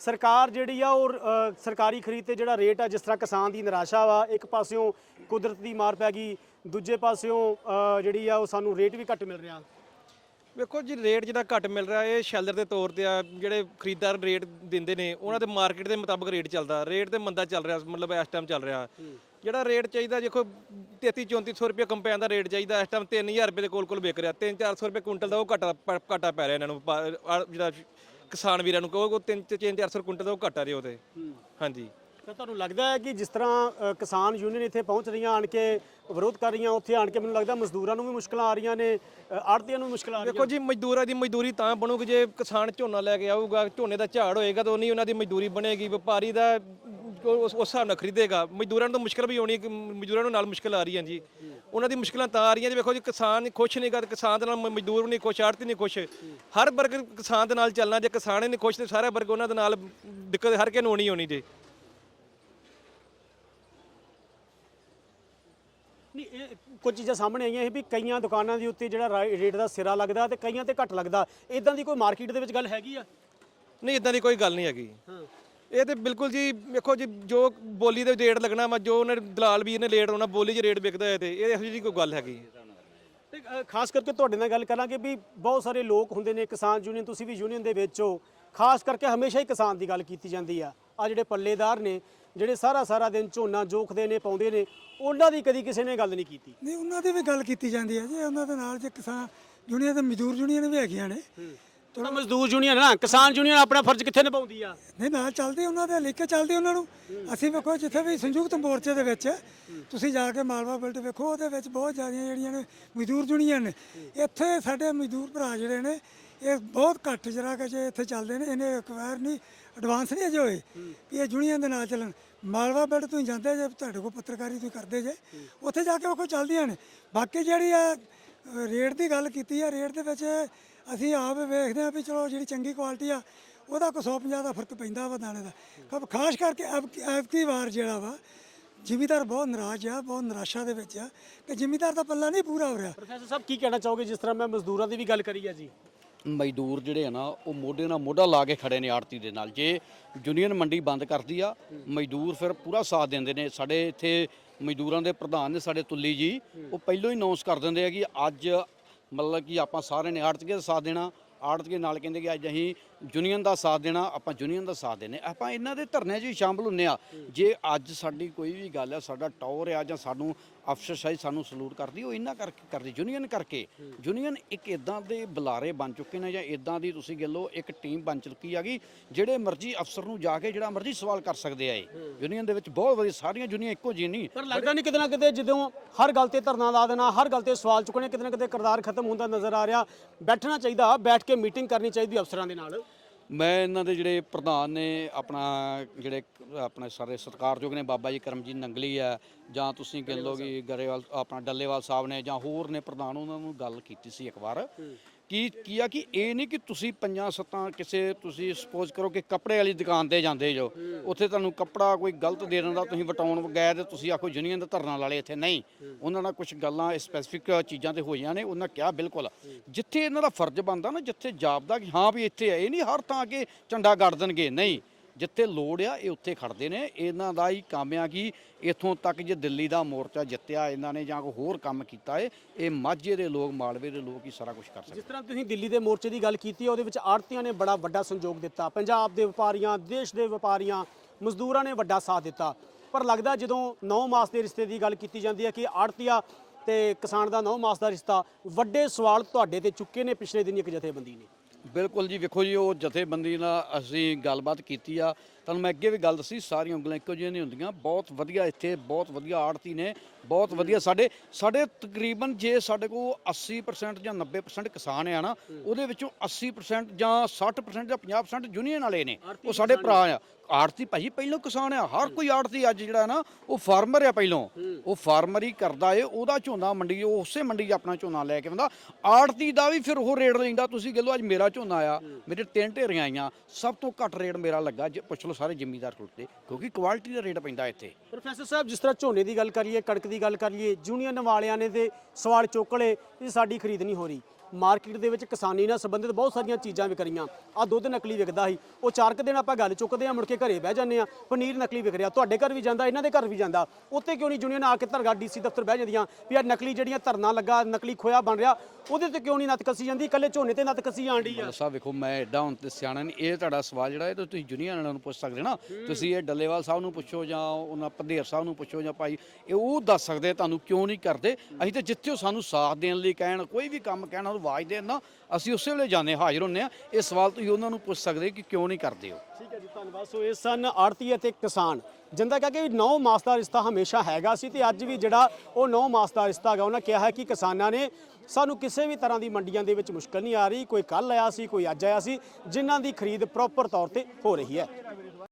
ਸਰਕਾਰ ਜਿਹੜੀ ਆ ਉਹ ਅ, ਸਰਕਾਰੀ ਖਰੀਦ ਤੇ ਜਿਹੜਾ ਰੇਟ ਆ ਜਿਸ ਤਰ੍ਹਾਂ ਕਿਸਾਨ ਦੀ ਨਿਰਾਸ਼ਾ ਵਾ ਇੱਕ ਪਾਸਿਓਂ ਕੁਦਰਤ ਦੀ ਮਾਰ ਪੈ ਗਈ ਦੂਜੇ ਪਾਸਿਓਂ ਅ, ਜਿਹੜੀ ਆ ਉਹ ਸਾਨੂੰ ਰੇਟ ਵੀ ਘੱਟ ਮਿਲ ਰਿਹਾ। ਵੇਖੋ ਜੀ ਰੇਟ ਜਿਹੜਾ ਘੱਟ ਮਿਲ ਰਿਹਾ ਇਹ ਸ਼ੈਲਰ ਦੇ ਤੌਰ ਤੇ ਆ ਜਿਹੜੇ ਖਰੀਦਦਾਰ ਰੇਟ ਦਿੰਦੇ ਨੇ ਉਹਨਾਂ ਦੇ ਮਾਰਕੀਟ ਦੇ ਮੁਤਾਬਕ ਰੇਟ ਚੱਲਦਾ। ਰੇਟ ਤੇ ਮੰਦਾ ਚੱਲ ਰਿਹਾ ਮਤਲਬ ਇਸ ਟਾਈਮ ਚੱਲ ਰਿਹਾ। ਜਿਹੜਾ ਰੇਟ ਚਾਹੀਦਾ ਦੇਖੋ 33 3400 ਰੁਪਏ ਕੰਪੈਨ ਦਾ ਰੇਟ ਚਾਹੀਦਾ ਇਸ ਟਾਈਮ 3000 ਰੁਪਏ ਦੇ ਕੋਲ ਕੋਲ ਵਿਕ ਰਿਹਾ। 3 400 ਰੁਪਏ ਕੁਇੰਟਲ ਦਾ ਉਹ ਘਾਟਾ ਘਾਟਾ ਪੈ ਰਿਹਾ ਇਹਨਾਂ ਨੂੰ ਜਿਹੜਾ ਕਿਸਾਨ ਵੀਰਾਂ ਨੂੰ ਕਹੋ 3 3 400 ਕੁਇੰਟਲ ਦਾ ਉਹ ਘਾਟਾ ਰਿਹਾ ਉਹਦੇ। ਹਾਂਜੀ। ਤਾਂ ਤੁਹਾਨੂੰ ਲੱਗਦਾ ਹੈ ਕਿ ਜਿਸ ਤਰ੍ਹਾਂ ਕਿਸਾਨ ਯੂਨੀਅਨ ਇੱਥੇ ਪਹੁੰਚ ਰਹੀਆਂ, ਆਣ ਕੇ ਵਿਰੋਧ ਕਰ ਰਹੀਆਂ, ਉੱਥੇ ਆਣ ਕੇ ਮੈਨੂੰ ਲੱਗਦਾ ਮਜ਼ਦੂਰਾਂ ਨੂੰ ਵੀ ਮੁਸ਼ਕਲਾਂ ਆ ਰਹੀਆਂ ਨੇ ਆੜਤੀਆਂ ਨੂੰ ਵੀ ਮੁਸ਼ਕਲਾਂ ਆ ਰਹੀਆਂ ਦੇਖੋ ਜੀ, ਮਜ਼ਦੂਰਾਂ ਦੀ ਮਜ਼ਦੂਰੀ ਤਾਂ ਬਣੂਗੀ, ਜੇ ਕਿਸਾਨ ਝੋਨਾ ਲੈ ਕੇ ਆਊਗਾ, ਝੋਨੇ ਦਾ ਝਾੜ ਹੋਏਗਾ ਤਾਂ ਉਨੀ ਉਹਨਾਂ ਦੀ ਮਜ਼ਦੂਰੀ ਬਣੇਗੀ, ਵਪਾਰੀ ਦਾ ਉਸ ਹਿਸਾਬ ਨਾਲ ਖਰੀਦੇਗਾ। ਮਜ਼ਦੂਰਾਂ ਨੂੰ ਤਾਂ ਮੁਸ਼ਕਲ ਵੀ ਹੋਣੀ ਮਜ਼ਦੂਰਾਂ ਨੂੰ ਨਾਲ ਮੁਸ਼ਕਲ ਆ ਰਹੀ ਹੈ ਜੀ। ਉਹਨਾਂ ਦੀ ਮੁਸ਼ਕਲਾਂ ਤਾਂ ਆ ਰਹੀਆਂ ਜੀ, ਵੇਖੋ ਜੀ, ਕਿਸਾਨ ਖੁਸ਼ ਨਹੀਂ ਕਰ ਕਿਸਾਨ ਦੇ ਨਾਲ ਮਜ਼ਦੂਰ ਨਹੀਂ ਖੁਸ਼ ਆੜਤੀ ਨਹੀਂ ਖੁਸ਼। ਹਰ ਵਰਗ ਕਿਸਾਨ ਦੇ ਨਾਲ ਚੱਲਣਾ, ਜੇ ਕਿਸਾਨ ਹੀ ਨਹੀਂ ਖੁਸ਼, ਤੇ ਸਾਰਾ ਵਰਗ ਉਹਨਾਂ ਦੇ ਨਾਲ ਦਿੱਕਤ ਹਰ ਕਿਸੇ ਨੂੰ ਹੋਣੀ ਹੋਣੀ ਜੀ। ਨਹੀਂ ਇਹ ਕੁਝ ਚੀਜ਼ਾਂ ਸਾਹਮਣੇ ਆਈਆਂ ਇਹ ਵੀ ਕਈਆਂ ਦੁਕਾਨਾਂ ਦੇ ਉੱਤੇ ਜਿਹੜਾ ਰਾ- ਰੇਟ ਦਾ ਸਿਰਾ ਲੱਗਦਾ ਤੇ ਕਈਆਂ ਤੇ ਘੱਟ ਲੱਗਦਾ। ਇਦਾਂ ਦੀ ਕੋਈ ਮਾਰਕੀਟ ਦੇ ਵਿੱਚ ਗੱਲ ਹੈਗੀ ਆ? ਨਹੀਂ ਇਦਾਂ ਦੀ ਕੋਈ ਗੱਲ ਨਹੀਂ ਹੈਗੀ। ਇਹ ਤੇ ਬਿਲਕੁਲ ਜੀ ਵੇਖੋ ਜੀ ਜੋ ਬੋਲੀ ਦੇ ਰੇਟ ਲੱਗਣਾ ਵਾ ਜੋ ਉਹਨੇ ਦਲਾਲ ਵੀਰ ਨੇ ਰੇਟ ਹੋਣਾ ਬੋਲੀ 'ਚ ਰੇਟ ਵਿਕਦਾ ਹੈ ਤੇ ਇਹ ਇਹੋ ਜਿਹੀ ਕੋਈ ਗੱਲ ਹੈਗੀ। ਤੇ ਅ, ਖਾਸ ਕਰਕੇ ਤੁਹਾਡੇ ਨਾਲ ਗੱਲ ਕਰਾਂਗੇ ਵੀ ਬਹੁਤ ਸਾਰੇ ਲੋਕ ਹੁੰਦੇ ਨੇ ਕਿਸਾਨ ਯੂਨੀਅਨ ਤੁਸੀਂ ਵੀ ਯੂਨੀਅਨ ਦੇ ਵਿੱਚ ਹੋ। ਖਾਸ ਕਰਕੇ ਹਮੇਸ਼ਾ ਹੀ ਕਿਸਾਨ ਦੀ ਗੱਲ ਕੀਤੀ ਜਾਂਦੀ ਆ। ਆ ਜਿਹੜੇ ਪੱਲੇਦਾਰ ਨੇ ਜਿਹੜੇ ਸਾਰਾ ਸਾਰਾ ਦਿਨ ਝੋਨਾ ਜੋਖਦੇ ਨੇ ਪਾਉਂਦੇ ਨੇ ਉਹਨਾਂ ਦੀ ਕਦੀ ਕਿਸੇ ਨੇ ਗੱਲ ਨਹੀਂ ਕੀਤੀ। ਨਹੀਂ ਉਹਨਾਂ ਦੀ ਵੀ ਗੱਲ ਕੀਤੀ ਜਾਂਦੀ ਹੈ ਜੀ। ਉਹਨਾਂ ਦੇ ਨਾਲ ਜੇ ਕਿਸਾਨ ਯੂਨੀਅਨ ਤੇ ਮਜ਼ਦੂਰ ਯੂਨੀਅਨ ਵੀ ਹੈਗੀਆਂ ਨੇ। ਥੋੜਾ ਮਜ਼ਦੂਰ ਯੂਨੀਅਨ ਨਾ ਕਿਸਾਨ ਯੂਨੀਅਨ ਆਪਣਾ ਫਰਜ਼ ਕਿੱਥੇ ਨਿਭਾਉਂਦੀ ਆ? ਨਹੀਂ ਨਾਲ ਚੱਲਦੇ ਉਹਨਾਂ ਦੇ ਲਿਖ ਕੇ ਚੱਲਦੇ ਉਹਨਾਂ ਨੂੰ। ਅਸੀਂ ਵੇਖੋ ਜਿੱਥੇ ਵੀ ਸੰਯੁਕਤ ਮੋਰਚੇ ਦੇ ਵਿੱਚ ਤੁਸੀਂ ਜਾ ਕੇ ਮਾਲਵਾ ਬਿਲਟ ਵੇਖੋ ਉਹਦੇ ਵਿੱਚ ਬਹੁਤ ਜ਼ਿਆਦੀਆਂ ਜਿਹੜੀਆਂ ਨੇ ਮਜ਼ਦੂਰ ਯੂਨੀਅਨ ਨੇ। ਇੱਥੇ ਸਾਡੇ ਮਜ਼ਦੂਰ ਭਰਾ ਜਿਹੜੇ ਨੇ ਇਹ ਬਹੁਤ ਘੱਟ ਜਰਾ ਕਿ ਜੇ ਇੱਥੇ ਚੱਲਦੇ ਨੇ ਇਹਨੇ ਅਕਵਾਇਰ ਨਹੀਂ ਐਡਵਾਂਸ ਨਹੀਂ ਅਜੇ ਹੋਏ, ਵੀ ਇਹ ਯੂਨੀਅਨ ਦੇ ਨਾਲ ਚੱਲਣ। ਮਾਲਵਾ ਬਿਲਟ ਤੁਸੀਂ ਜਾਂਦੇ ਜੇ, ਤੁਹਾਡੇ ਕੋਲ ਪੱਤਰਕਾਰੀ ਤੁਸੀਂ ਕਰਦੇ ਜੇ। ਉੱਥੇ ਜਾ ਕੇ ਵੇਖੋ ਚੱਲਦੀਆਂ ਨੇ। ਬਾਕੀ ਜਿਹੜੀ ਆ ਰੇਟ ਦੀ ਗੱਲ ਕੀਤੀ ਆ, ਰੇਟ ਦੇ ਵਿੱਚ ਅਸੀਂ ਆਪ ਵੇਖਦੇ ਆ ਵੀ ਚਲੋ ਜਿਹੜੀ ਚੰਗੀ ਕੁਆਲਿਟੀ ਆ, ਉਹਦਾ ਕੋ 150 ਦਾ ਫ਼ਰਕ ਪੈਂਦਾ ਵਾ ਦਾਣੇ ਦਾ। ਖਾਸ ਕਰਕੇ ਐਵਕੀ ਵਾਰ ਜਿਹੜਾ ਵਾ, ਜ਼ਿਮੀਦਾਰ ਬਹੁਤ ਨਾਰਾਜ਼ ਆ, ਬਹੁਤ ਨਿਰਾਸ਼ਾ ਦੇ ਵਿੱਚ ਆ, ਕਿ ਜ਼ਿਮੀਦਾਰ ਦਾ ਪੱਲਾ ਨਹੀਂ ਪੂਰਾ ਹੋ ਰਿਹਾ। ਪ੍ਰੋਫੈਸਰ ਸਾਹਿਬ, ਕੀ ਕਹਿਣਾ ਚਾਹੋਗੇ? ਜਿਸ ਤਰ੍ਹਾਂ ਮੈਂ ਮਜ਼ਦੂਰਾਂ ਦੀ ਵੀ ਗੱਲ ਕਰੀ ਆ ਜੀ। ਮਜ਼ਦੂਰ ਜਿਹੜੇ ਆ ਨਾ, ਉਹ ਮੋਢੇ ਨਾਲ ਮੋਢਾ ਲਾ ਕੇ ਖੜੇ ਨੇ ਆੜਤੀ ਦੇ ਨਾਲ। ਜੇ ਯੂਨੀਅਨ ਮੰਡੀ ਬੰਦ ਕਰਦੀ ਆ, ਮਜ਼ਦੂਰ ਫਿਰ ਪੂਰਾ ਸਾਥ ਦਿੰਦੇ ਨੇ। ਸਾਡੇ ਇੱਥੇ ਮਜ਼ਦੂਰਾਂ ਦੇ ਪ੍ਰਧਾਨ ਨੇ ਸਾਡੇ ਤੁੱਲੀ ਜੀ, ਉਹ ਪਹਿਲਾਂ ਹੀ ਅਨਾਉਂਸ ਕਰ ਦਿੰਦੇ ਆ ਕਿ ਅੱਜ ਮਤਲਬ ਕਿ ਆਪਾਂ ਸਾਰਿਆਂ ਨੇ ਆੜਤੀਏ ਦਾ ਸਾਥ ਦੇਣਾ। ਆੜਤੀਏ ਨਾਲ ਕਹਿੰਦੇ ਕਿ ਅੱਜ ਅਸੀਂ ਯੂਨੀਅਨ ਦਾ ਸਾਥ ਦੇਣਾ, ਆਪਾਂ ਯੂਨੀਅਨ ਦਾ ਸਾਥ ਦੇਣੇ ਆਪਾਂ ਇਹਨਾਂ ਦੇ ਧਰਨੇ 'ਚ ਵੀ ਸ਼ਾਮਲ ਹੁੰਨੇ ਆ ਜੇ ਅੱਜ ਸਾਡੀ ਕੋਈ ਵੀ ਗੱਲ ਆ ਸਾਡਾ ਟੌਰ ਆ ਜਾਂ ਸਾਨੂੰ ਅਫਸਰਸ਼ਾਹੀ ਸਾਨੂੰ ਸਲੂਟ ਕਰਦੀ, ਉਹ ਇਹਨਾਂ ਕਰਕੇ ਕਰਦੀ, ਯੂਨੀਅਨ ਕਰਕੇ। ਯੂਨੀਅਨ ਇੱਕ ਇਦਾਂ ਦੇ ਬੁਲਾਰੇ ਬਣ ਚੁੱਕੇ ਨੇ ਜਾਂ ਇਦਾਂ ਦੀ ਤੁਸੀਂ ਗੱਲ ਲਓ, ਇੱਕ ਟੀਮ ਬਣ ਚੁੱਕੀ ਹੈਗੀ, ਜਿਹੜੇ ਮਰਜ਼ੀ ਅਫਸਰ ਨੂੰ ਜਾ ਕੇ ਜਿਹੜਾ ਮਰਜ਼ੀ ਸਵਾਲ ਕਰ ਸਕਦੇ ਆ ਇਹ। ਯੂਨੀਅਨ ਦੇ ਵਿੱਚ ਬਹੁਤ ਵਧੀਆ, ਸਾਰੀਆਂ ਯੂਨੀਅਨ ਇੱਕੋ ਜਿਹੀ ਨਹੀਂ ਪਰ ਲੱਗਦਾ ਨਹੀਂ ਕਿਤੇ ਨਾ ਕਿਤੇ ਜਦੋਂ ਹਰ ਗੱਲ ਤੇ ਧਰਨਾ ਲਾ ਦੇਣਾ, ਹਰ ਗੱਲ ਤੇ ਸਵਾਲ ਚੁੱਕਣੇ, ਕਿਤੇ ਨਾ ਕਿਤੇ ਕਿਰਦਾਰ ਖਤਮ ਹੁੰਦਾ ਨਜ਼ਰ ਆ ਰਿਹਾ। ਬੈਠਣਾ ਚਾਹੀਦਾ, ਬੈਠ ਕੇ ਮੀਟਿੰਗ ਕਰਨੀ ਚਾਹੀਦੀ ਅਫਸਰਾਂ ਦੇ ਨਾਲ। ਮੈਂ ਇਹਨਾਂ ਦੇ ਜਿਹੜੇ ਪ੍ਰਧਾਨ ਨੇ, ਆਪਣਾ ਜਿਹੜੇ ਆਪਣੇ ਸਾਰੇ ਸਤਿਕਾਰਯੋਗ ਨੇ, ਬਾਬਾ ਜੀ ਕਰਮਜੀਤ ਨੰਗਲੀ ਆ ਜਾਂ ਤੁਸੀਂ ਕਹਿ ਲਓ ਕਿ ਗਰੇਵਾਲ, ਆਪਣਾ ਡੱਲੇਵਾਲ ਸਾਹਿਬ ਨੇ ਜਾਂ ਹੋਰ ਨੇ ਪ੍ਰਧਾਨ, ਉਹਨਾਂ ਨੂੰ ਗੱਲ ਕੀਤੀ ਸੀ ਇੱਕ ਵਾਰ। ਕੀ ਕੀ ਆ ਕਿ ਇਹ ਨਹੀਂ ਕਿ ਤੁਸੀਂ ਪੰਜਾਂ ਸੱਤਾਂ ਕਿਸੇ ਤੁਸੀਂ ਸਪੋਜ਼ ਕਰੋ ਕਿ ਕੱਪੜੇ ਵਾਲੀ ਦੁਕਾਨ ਤੇ ਜਾਂਦੇ ਜੋ, ਉੱਥੇ ਤੁਹਾਨੂੰ ਕੱਪੜਾ ਕੋਈ ਗਲਤ ਦੇ ਦਿੰਦਾ, ਤੁਸੀਂ ਵਟਾਉਣ ਬਗੈਰ ਤੁਸੀਂ ਆਖੋ ਯੂਨੀਅਨ ਦਾ ਧਰਨਾ ਲਾ ਲਏ ਇੱਥੇ, ਨਹੀਂ। ਉਹਨਾਂ ਨਾਲ ਕੁਝ ਗੱਲਾਂ ਸਪੈਸੀਫਿਕ ਚੀਜ਼ਾਂ ਤੇ ਹੋਈਆਂ ਨੇ, ਉਹਨਾਂ ਕਿਹਾ ਬਿਲਕੁਲ। ਜਿੱਥੇ ਇਹਨਾਂ ਦਾ ਫਰਜ਼ ਬਣਦਾ ਨਾ, ਜਿੱਥੇ ਜਾਪਦਾ ਕਿ ਹਾਂ ਵੀ ਇੱਥੇ ਆ, ਇਹ ਨਹੀਂ ਹਰ ਥਾਂ ਕੇ ਝੰਡਾ ਗੱਡ ਦੇਣਗੇ, ਨਹੀਂ। ਜਿੱਥੇ ਲੋੜ ਆ, ਇਹ ਉੱਥੇ ਖੜਦੇ ਨੇ। ਇਹਨਾਂ ਦਾ ਹੀ ਕੰਮ ਆ ਕਿ ਇਥੋਂ ਤੱਕ ਜੇ ਦਿੱਲੀ ਦਾ ਮੋਰਚਾ ਜਿੱਤਿਆ, ਇਹਨਾਂ ਨੇ ਜਾਂ ਕੋਈ ਹੋਰ ਕੰਮ ਕੀਤਾ ਏ, ਇਹ ਮਾਝੇ ਦੇ ਲੋਕ, ਮਾਲਵੇ ਦੇ ਲੋਕ ਹੀ ਸਾਰਾ ਕੁਝ ਕਰ ਸਕਦੇ। ਜਿਸ ਤਰ੍ਹਾਂ ਤੁਸੀਂ ਦਿੱਲੀ ਦੇ ਮੋਰਚੇ ਦੀ ਗੱਲ ਕੀਤੀ ਹੈ ਉਹਦੇ ਵਿੱਚ ਆੜਤੀਆਂ ਨੇ ਬੜਾ ਵੱਡਾ ਸੰਯੋਗ ਦਿੱਤਾ। ਪੰਜਾਬ ਦੇ ਵਪਾਰੀਆਂ, ਦੇਸ਼ ਦੇ ਵਪਾਰੀਆਂ, ਮਜ਼ਦੂਰਾਂ ਨੇ ਵੱਡਾ ਸਾਥ ਦਿੱਤਾ। ਪਰ ਲੱਗਦਾ ਜਦੋਂ 9 ਮਾਸ ਦੇ ਰਿਸ਼ਤੇ ਦੀ ਗੱਲ ਕੀਤੀ ਜਾਂਦੀ ਹੈ ਕਿ ਆੜਤੀਆ ਤੇ ਕਿਸਾਨ ਦਾ 9 ਮਾਸ ਦਾ ਰਿਸ਼ਤਾ, ਵੱਡੇ ਸਵਾਲ ਤੁਹਾਡੇ ਤੇ ਚੁੱਕੇ ਨੇ ਪਿਛਲੇ ਦਿਨ ਇੱਕ ਜਥੇਬੰਦੀ ਨੇ। ਬਿਲਕੁਲ ਜੀ ਵੇਖੋ ਜੀ ਉਹ ਜਥੇਬੰਦੀ ਨਾਲ ਅਸੀਂ ਗੱਲਬਾਤ ਕੀਤੀ ਆ। ਤੁਹਾਨੂੰ ਮੈਂ ਅੱਗੇ ਵੀ ਗੱਲ ਦੱਸੀ ਸਾਰੀਆਂ ਉਂਗਲਾਂ ਇੱਕੋ ਜਿਹੀਆਂ ਨਹੀਂ ਹੁੰਦੀਆਂ। ਬਹੁਤ ਵਧੀਆ ਇੱਥੇ ਬਹੁਤ ਵਧੀਆ ਆੜਤੀ ਨੇ ਬਹੁਤ ਵਧੀਆ ਸਾਡੇ ਸਾਡੇ ਤਕਰੀਬਨ ਜੇ ਸਾਡੇ ਕੋਲ 80% ਜਾਂ 90% ਕਿਸਾਨ ਆ ਨਾ ਉਹਦੇ ਵਿੱਚੋਂ 80% ਜਾਂ 60% ਜਾਂ 50% ਯੂਨੀਅਨ ਵਾਲੇ ਨੇ। ਉਹ ਸਾਡੇ ਭਰਾ ਆ। ਆੜਤੀ ਭਾਜੀ ਪਹਿਲੋਂ ਕਿਸਾਨ ਆ ਹਰ ਕੋਈ ਆੜਤੀ ਅੱਜ ਜਿਹੜਾ ਨਾ ਉਹ ਫਾਰਮਰ ਆ ਪਹਿਲੋਂ। ਉਹ ਫਾਰਮਰ ਹੀ ਕਰਦਾ ਏ ਉਹਦਾ ਝੋਨਾ ਮੰਡੀ ਉਹ ਉਸੇ ਮੰਡੀ 'ਚ ਆਪਣਾ ਝੋਨਾ ਲੈ ਕੇ ਆਉਂਦਾ। ਆੜਤੀ ਦਾ ਵੀ ਫਿਰ ਉਹ ਰੇਟ ਲੈਂਦਾ ਤੁਸੀਂ ਲਓ ਅੱਜ ਮੇਰਾ ਝੋਨਾ ਆ ਮੇਰੇ ਤਿੰਨ ਢੇਰੀਆਂ ਆਈਆਂ ਸਭ ਤੋਂ ਘੱਟ ਰੇਟ ਮੇਰਾ ਲੱਗਾ ਜੇ ਪੁੱਛ ਲਓ ਸਾਰੇ ਜ਼ਿਮੀਦਾਰ ਕੋਲ ਕਿਉਂਕਿ ਕੁਆਲਿਟੀ ਦਾ ਰੇਟ ਪੈਂਦਾ ਇੱਥੇ। ਪ੍ਰੋਫੈਸਰ ਸਾਹਿਬ, ਜਿਸ ਤਰ੍ਹਾਂ ਝੋਨੇ ਦੀ ਗੱਲ ਕਰੀਏ, ਕਣਕ ਦੀ ਗੱਲ ਕਰੀਏ ਯੂਨੀਅਨ ਵਾਲਿਆਂ ਨੇ ਤੇ ਸਵਾਲ ਚੁੱਕ ਲਏ ਕਿ ਸਾਡੀ ਖਰੀਦ ਨਹੀਂ ਹੋ ਰਹੀ। ਮਾਰਕੀਟ ਦੇ ਵਿੱਚ ਕਿਸਾਨੀ ਨਾਲ ਸੰਬੰਧਿਤ ਬਹੁਤ ਸਾਰੀਆਂ ਚੀਜ਼ਾਂ ਵਿਕਰੀਆਂ ਆ ਦੁੱਧ ਨਕਲੀ ਵਿਕਦਾ ਸੀ। ਉਹ ਚਾਰ ਕੁ ਦਿਨ ਆਪਾਂ ਗੱਲ ਚੁੱਕਦੇ ਆ ਮੁੜ ਕੇ ਘਰੇ ਬਹਿ ਜਾਂਦੇ ਆ ਪਨੀਰ ਨਕਲੀ ਵਿਕ ਰਿਹਾ। ਤੁਹਾਡੇ ਘਰ ਵੀ ਜਾਂਦਾ ਇਹਨਾਂ ਦੇ ਘਰ ਵੀ ਜਾਂਦਾ। ਉੱਤੇ ਕਿਉਂ ਨਹੀਂ ਯੂਨੀਅਨ ਆ ਕੇ ਧਰਗਾ ਡੀਸੀ ਦਫ਼ਤਰ ਬਹਿ ਜਾਂਦੀਆਂ ਵੀ ਆ ਨਕਲੀ ਜਿਹੜੀਆਂ ਧਰਨਾ ਲੱਗਾ ਨਕਲੀ ਖੋਇਆ ਬਣ ਰਿਹਾ ਉਹਦੇ ਤੇ ਕਿਉਂ ਨਹੀਂ ਨੱਤ ਕੱਸੀ ਜਾਂਦੀ? ਇਕੱਲੇ ਝੋਨੇ ਤੇ ਨੱਤ ਕੱਸੀ ਆਂਡੀ ਆ। ਸਾਹਿਬ ਵੇਖੋ ਮੈਂ ਐਡਾ ਹੁਣ ਤੇ ਸਿਆਣਾ ਨਹੀਂ। ਇਹ ਤੁਹਾਡਾ ਸਵਾਲ ਜਿਹੜਾ ਇਹ ਤੁਸੀਂ ਯੂਨੀਅਨ ਵਾਲਿਆਂ ਨੂੰ ਪੁੱਛ ਸਕਦੇ ਨਾ। ਤੁਸੀਂ ਇਹ ਡੱਲੇਵਾਲ ਸਾਹਿਬ ਨੂੰ ਪੁੱਛੋ ਜਾਂ ਉਹਨਾਂ ਪੰਧੇਰ ਸਾਹਿਬ ਨੂੰ ਪੁੱਛੋ ਜਾਂ ਭਾਈ ਇਹ ਉਹ ਦੱਸ ਸਕਦੇ ਤੁਹਾਨੂੰ ਕਿਉਂ ਨਹੀਂ ਕਰਦੇ? ਅਸੀਂ ਤੇ ਜਿੱਥੇ ਸਾਨੂੰ ਸਾਥ ਦੇਣ ਲਈ ਕਹਿਣ ਕੋਈ ਵੀ ਕੰਮ ਕਹਿਣਾ ਆਵਾਜ਼ ਦੇਣ ਨਾ, ਅਸੀਂ ਉਸੇ ਵੇਲੇ ਜਾਂਦੇ ਹਾਜ਼ਰ ਹੁੰਨੇ ਆ ਇਹ ਸਵਾਲ ਤੁਸੀਂ ਉਹਨਾਂ ਨੂੰ ਪੁੱਛ ਸਕਦੇ ਕਿ ਕਿਉਂ ਨਹੀਂ ਕਰਦੇ ਹੋ। ਠੀਕ ਹੈ ਜੀ, ਧੰਨਵਾਦ। ਸੋ ਇਹ ਸਨ ਆੜਤੀ ਅਤੇ ਕਿਸਾਨ। ਜਿੰਦਾ ਕਹ ਕਿ 9 ਮਾਸ ਦਾ ਰਿਸ਼ਤਾ ਹਮੇਸ਼ਾ ਹੈਗਾ ਸੀ ਤੇ ਅੱਜ ਵੀ ਜਿਹੜਾ ਉਹ ਨੌ ਮਾਸ ਦਾ ਰਿਸ਼ਤਾ ਹੈਗਾ, ਉਹਨਾਂ ਕਿਹਾ ਹੈ ਕਿ ਕਿਸਾਨਾਂ ਨੇ ਸਾਨੂੰ ਕਿਸੇ ਵੀ ਤਰ੍ਹਾਂ ਦੀ ਮੰਡੀਆਂ ਦੇ ਵਿੱਚ ਮੁਸ਼ਕਲ ਨਹੀਂ ਆ ਰਹੀ, ਕੋਈ ਕੱਲ ਆਇਆ ਸੀ, ਕੋਈ ਅੱਜ ਆਇਆ ਸੀ, ਜਿਨ੍ਹਾਂ ਦੀ ਖਰੀਦ ਪ੍ਰੋਪਰ ਤੌਰ ਤੇ ਹੋ ਰਹੀ ਹੈ।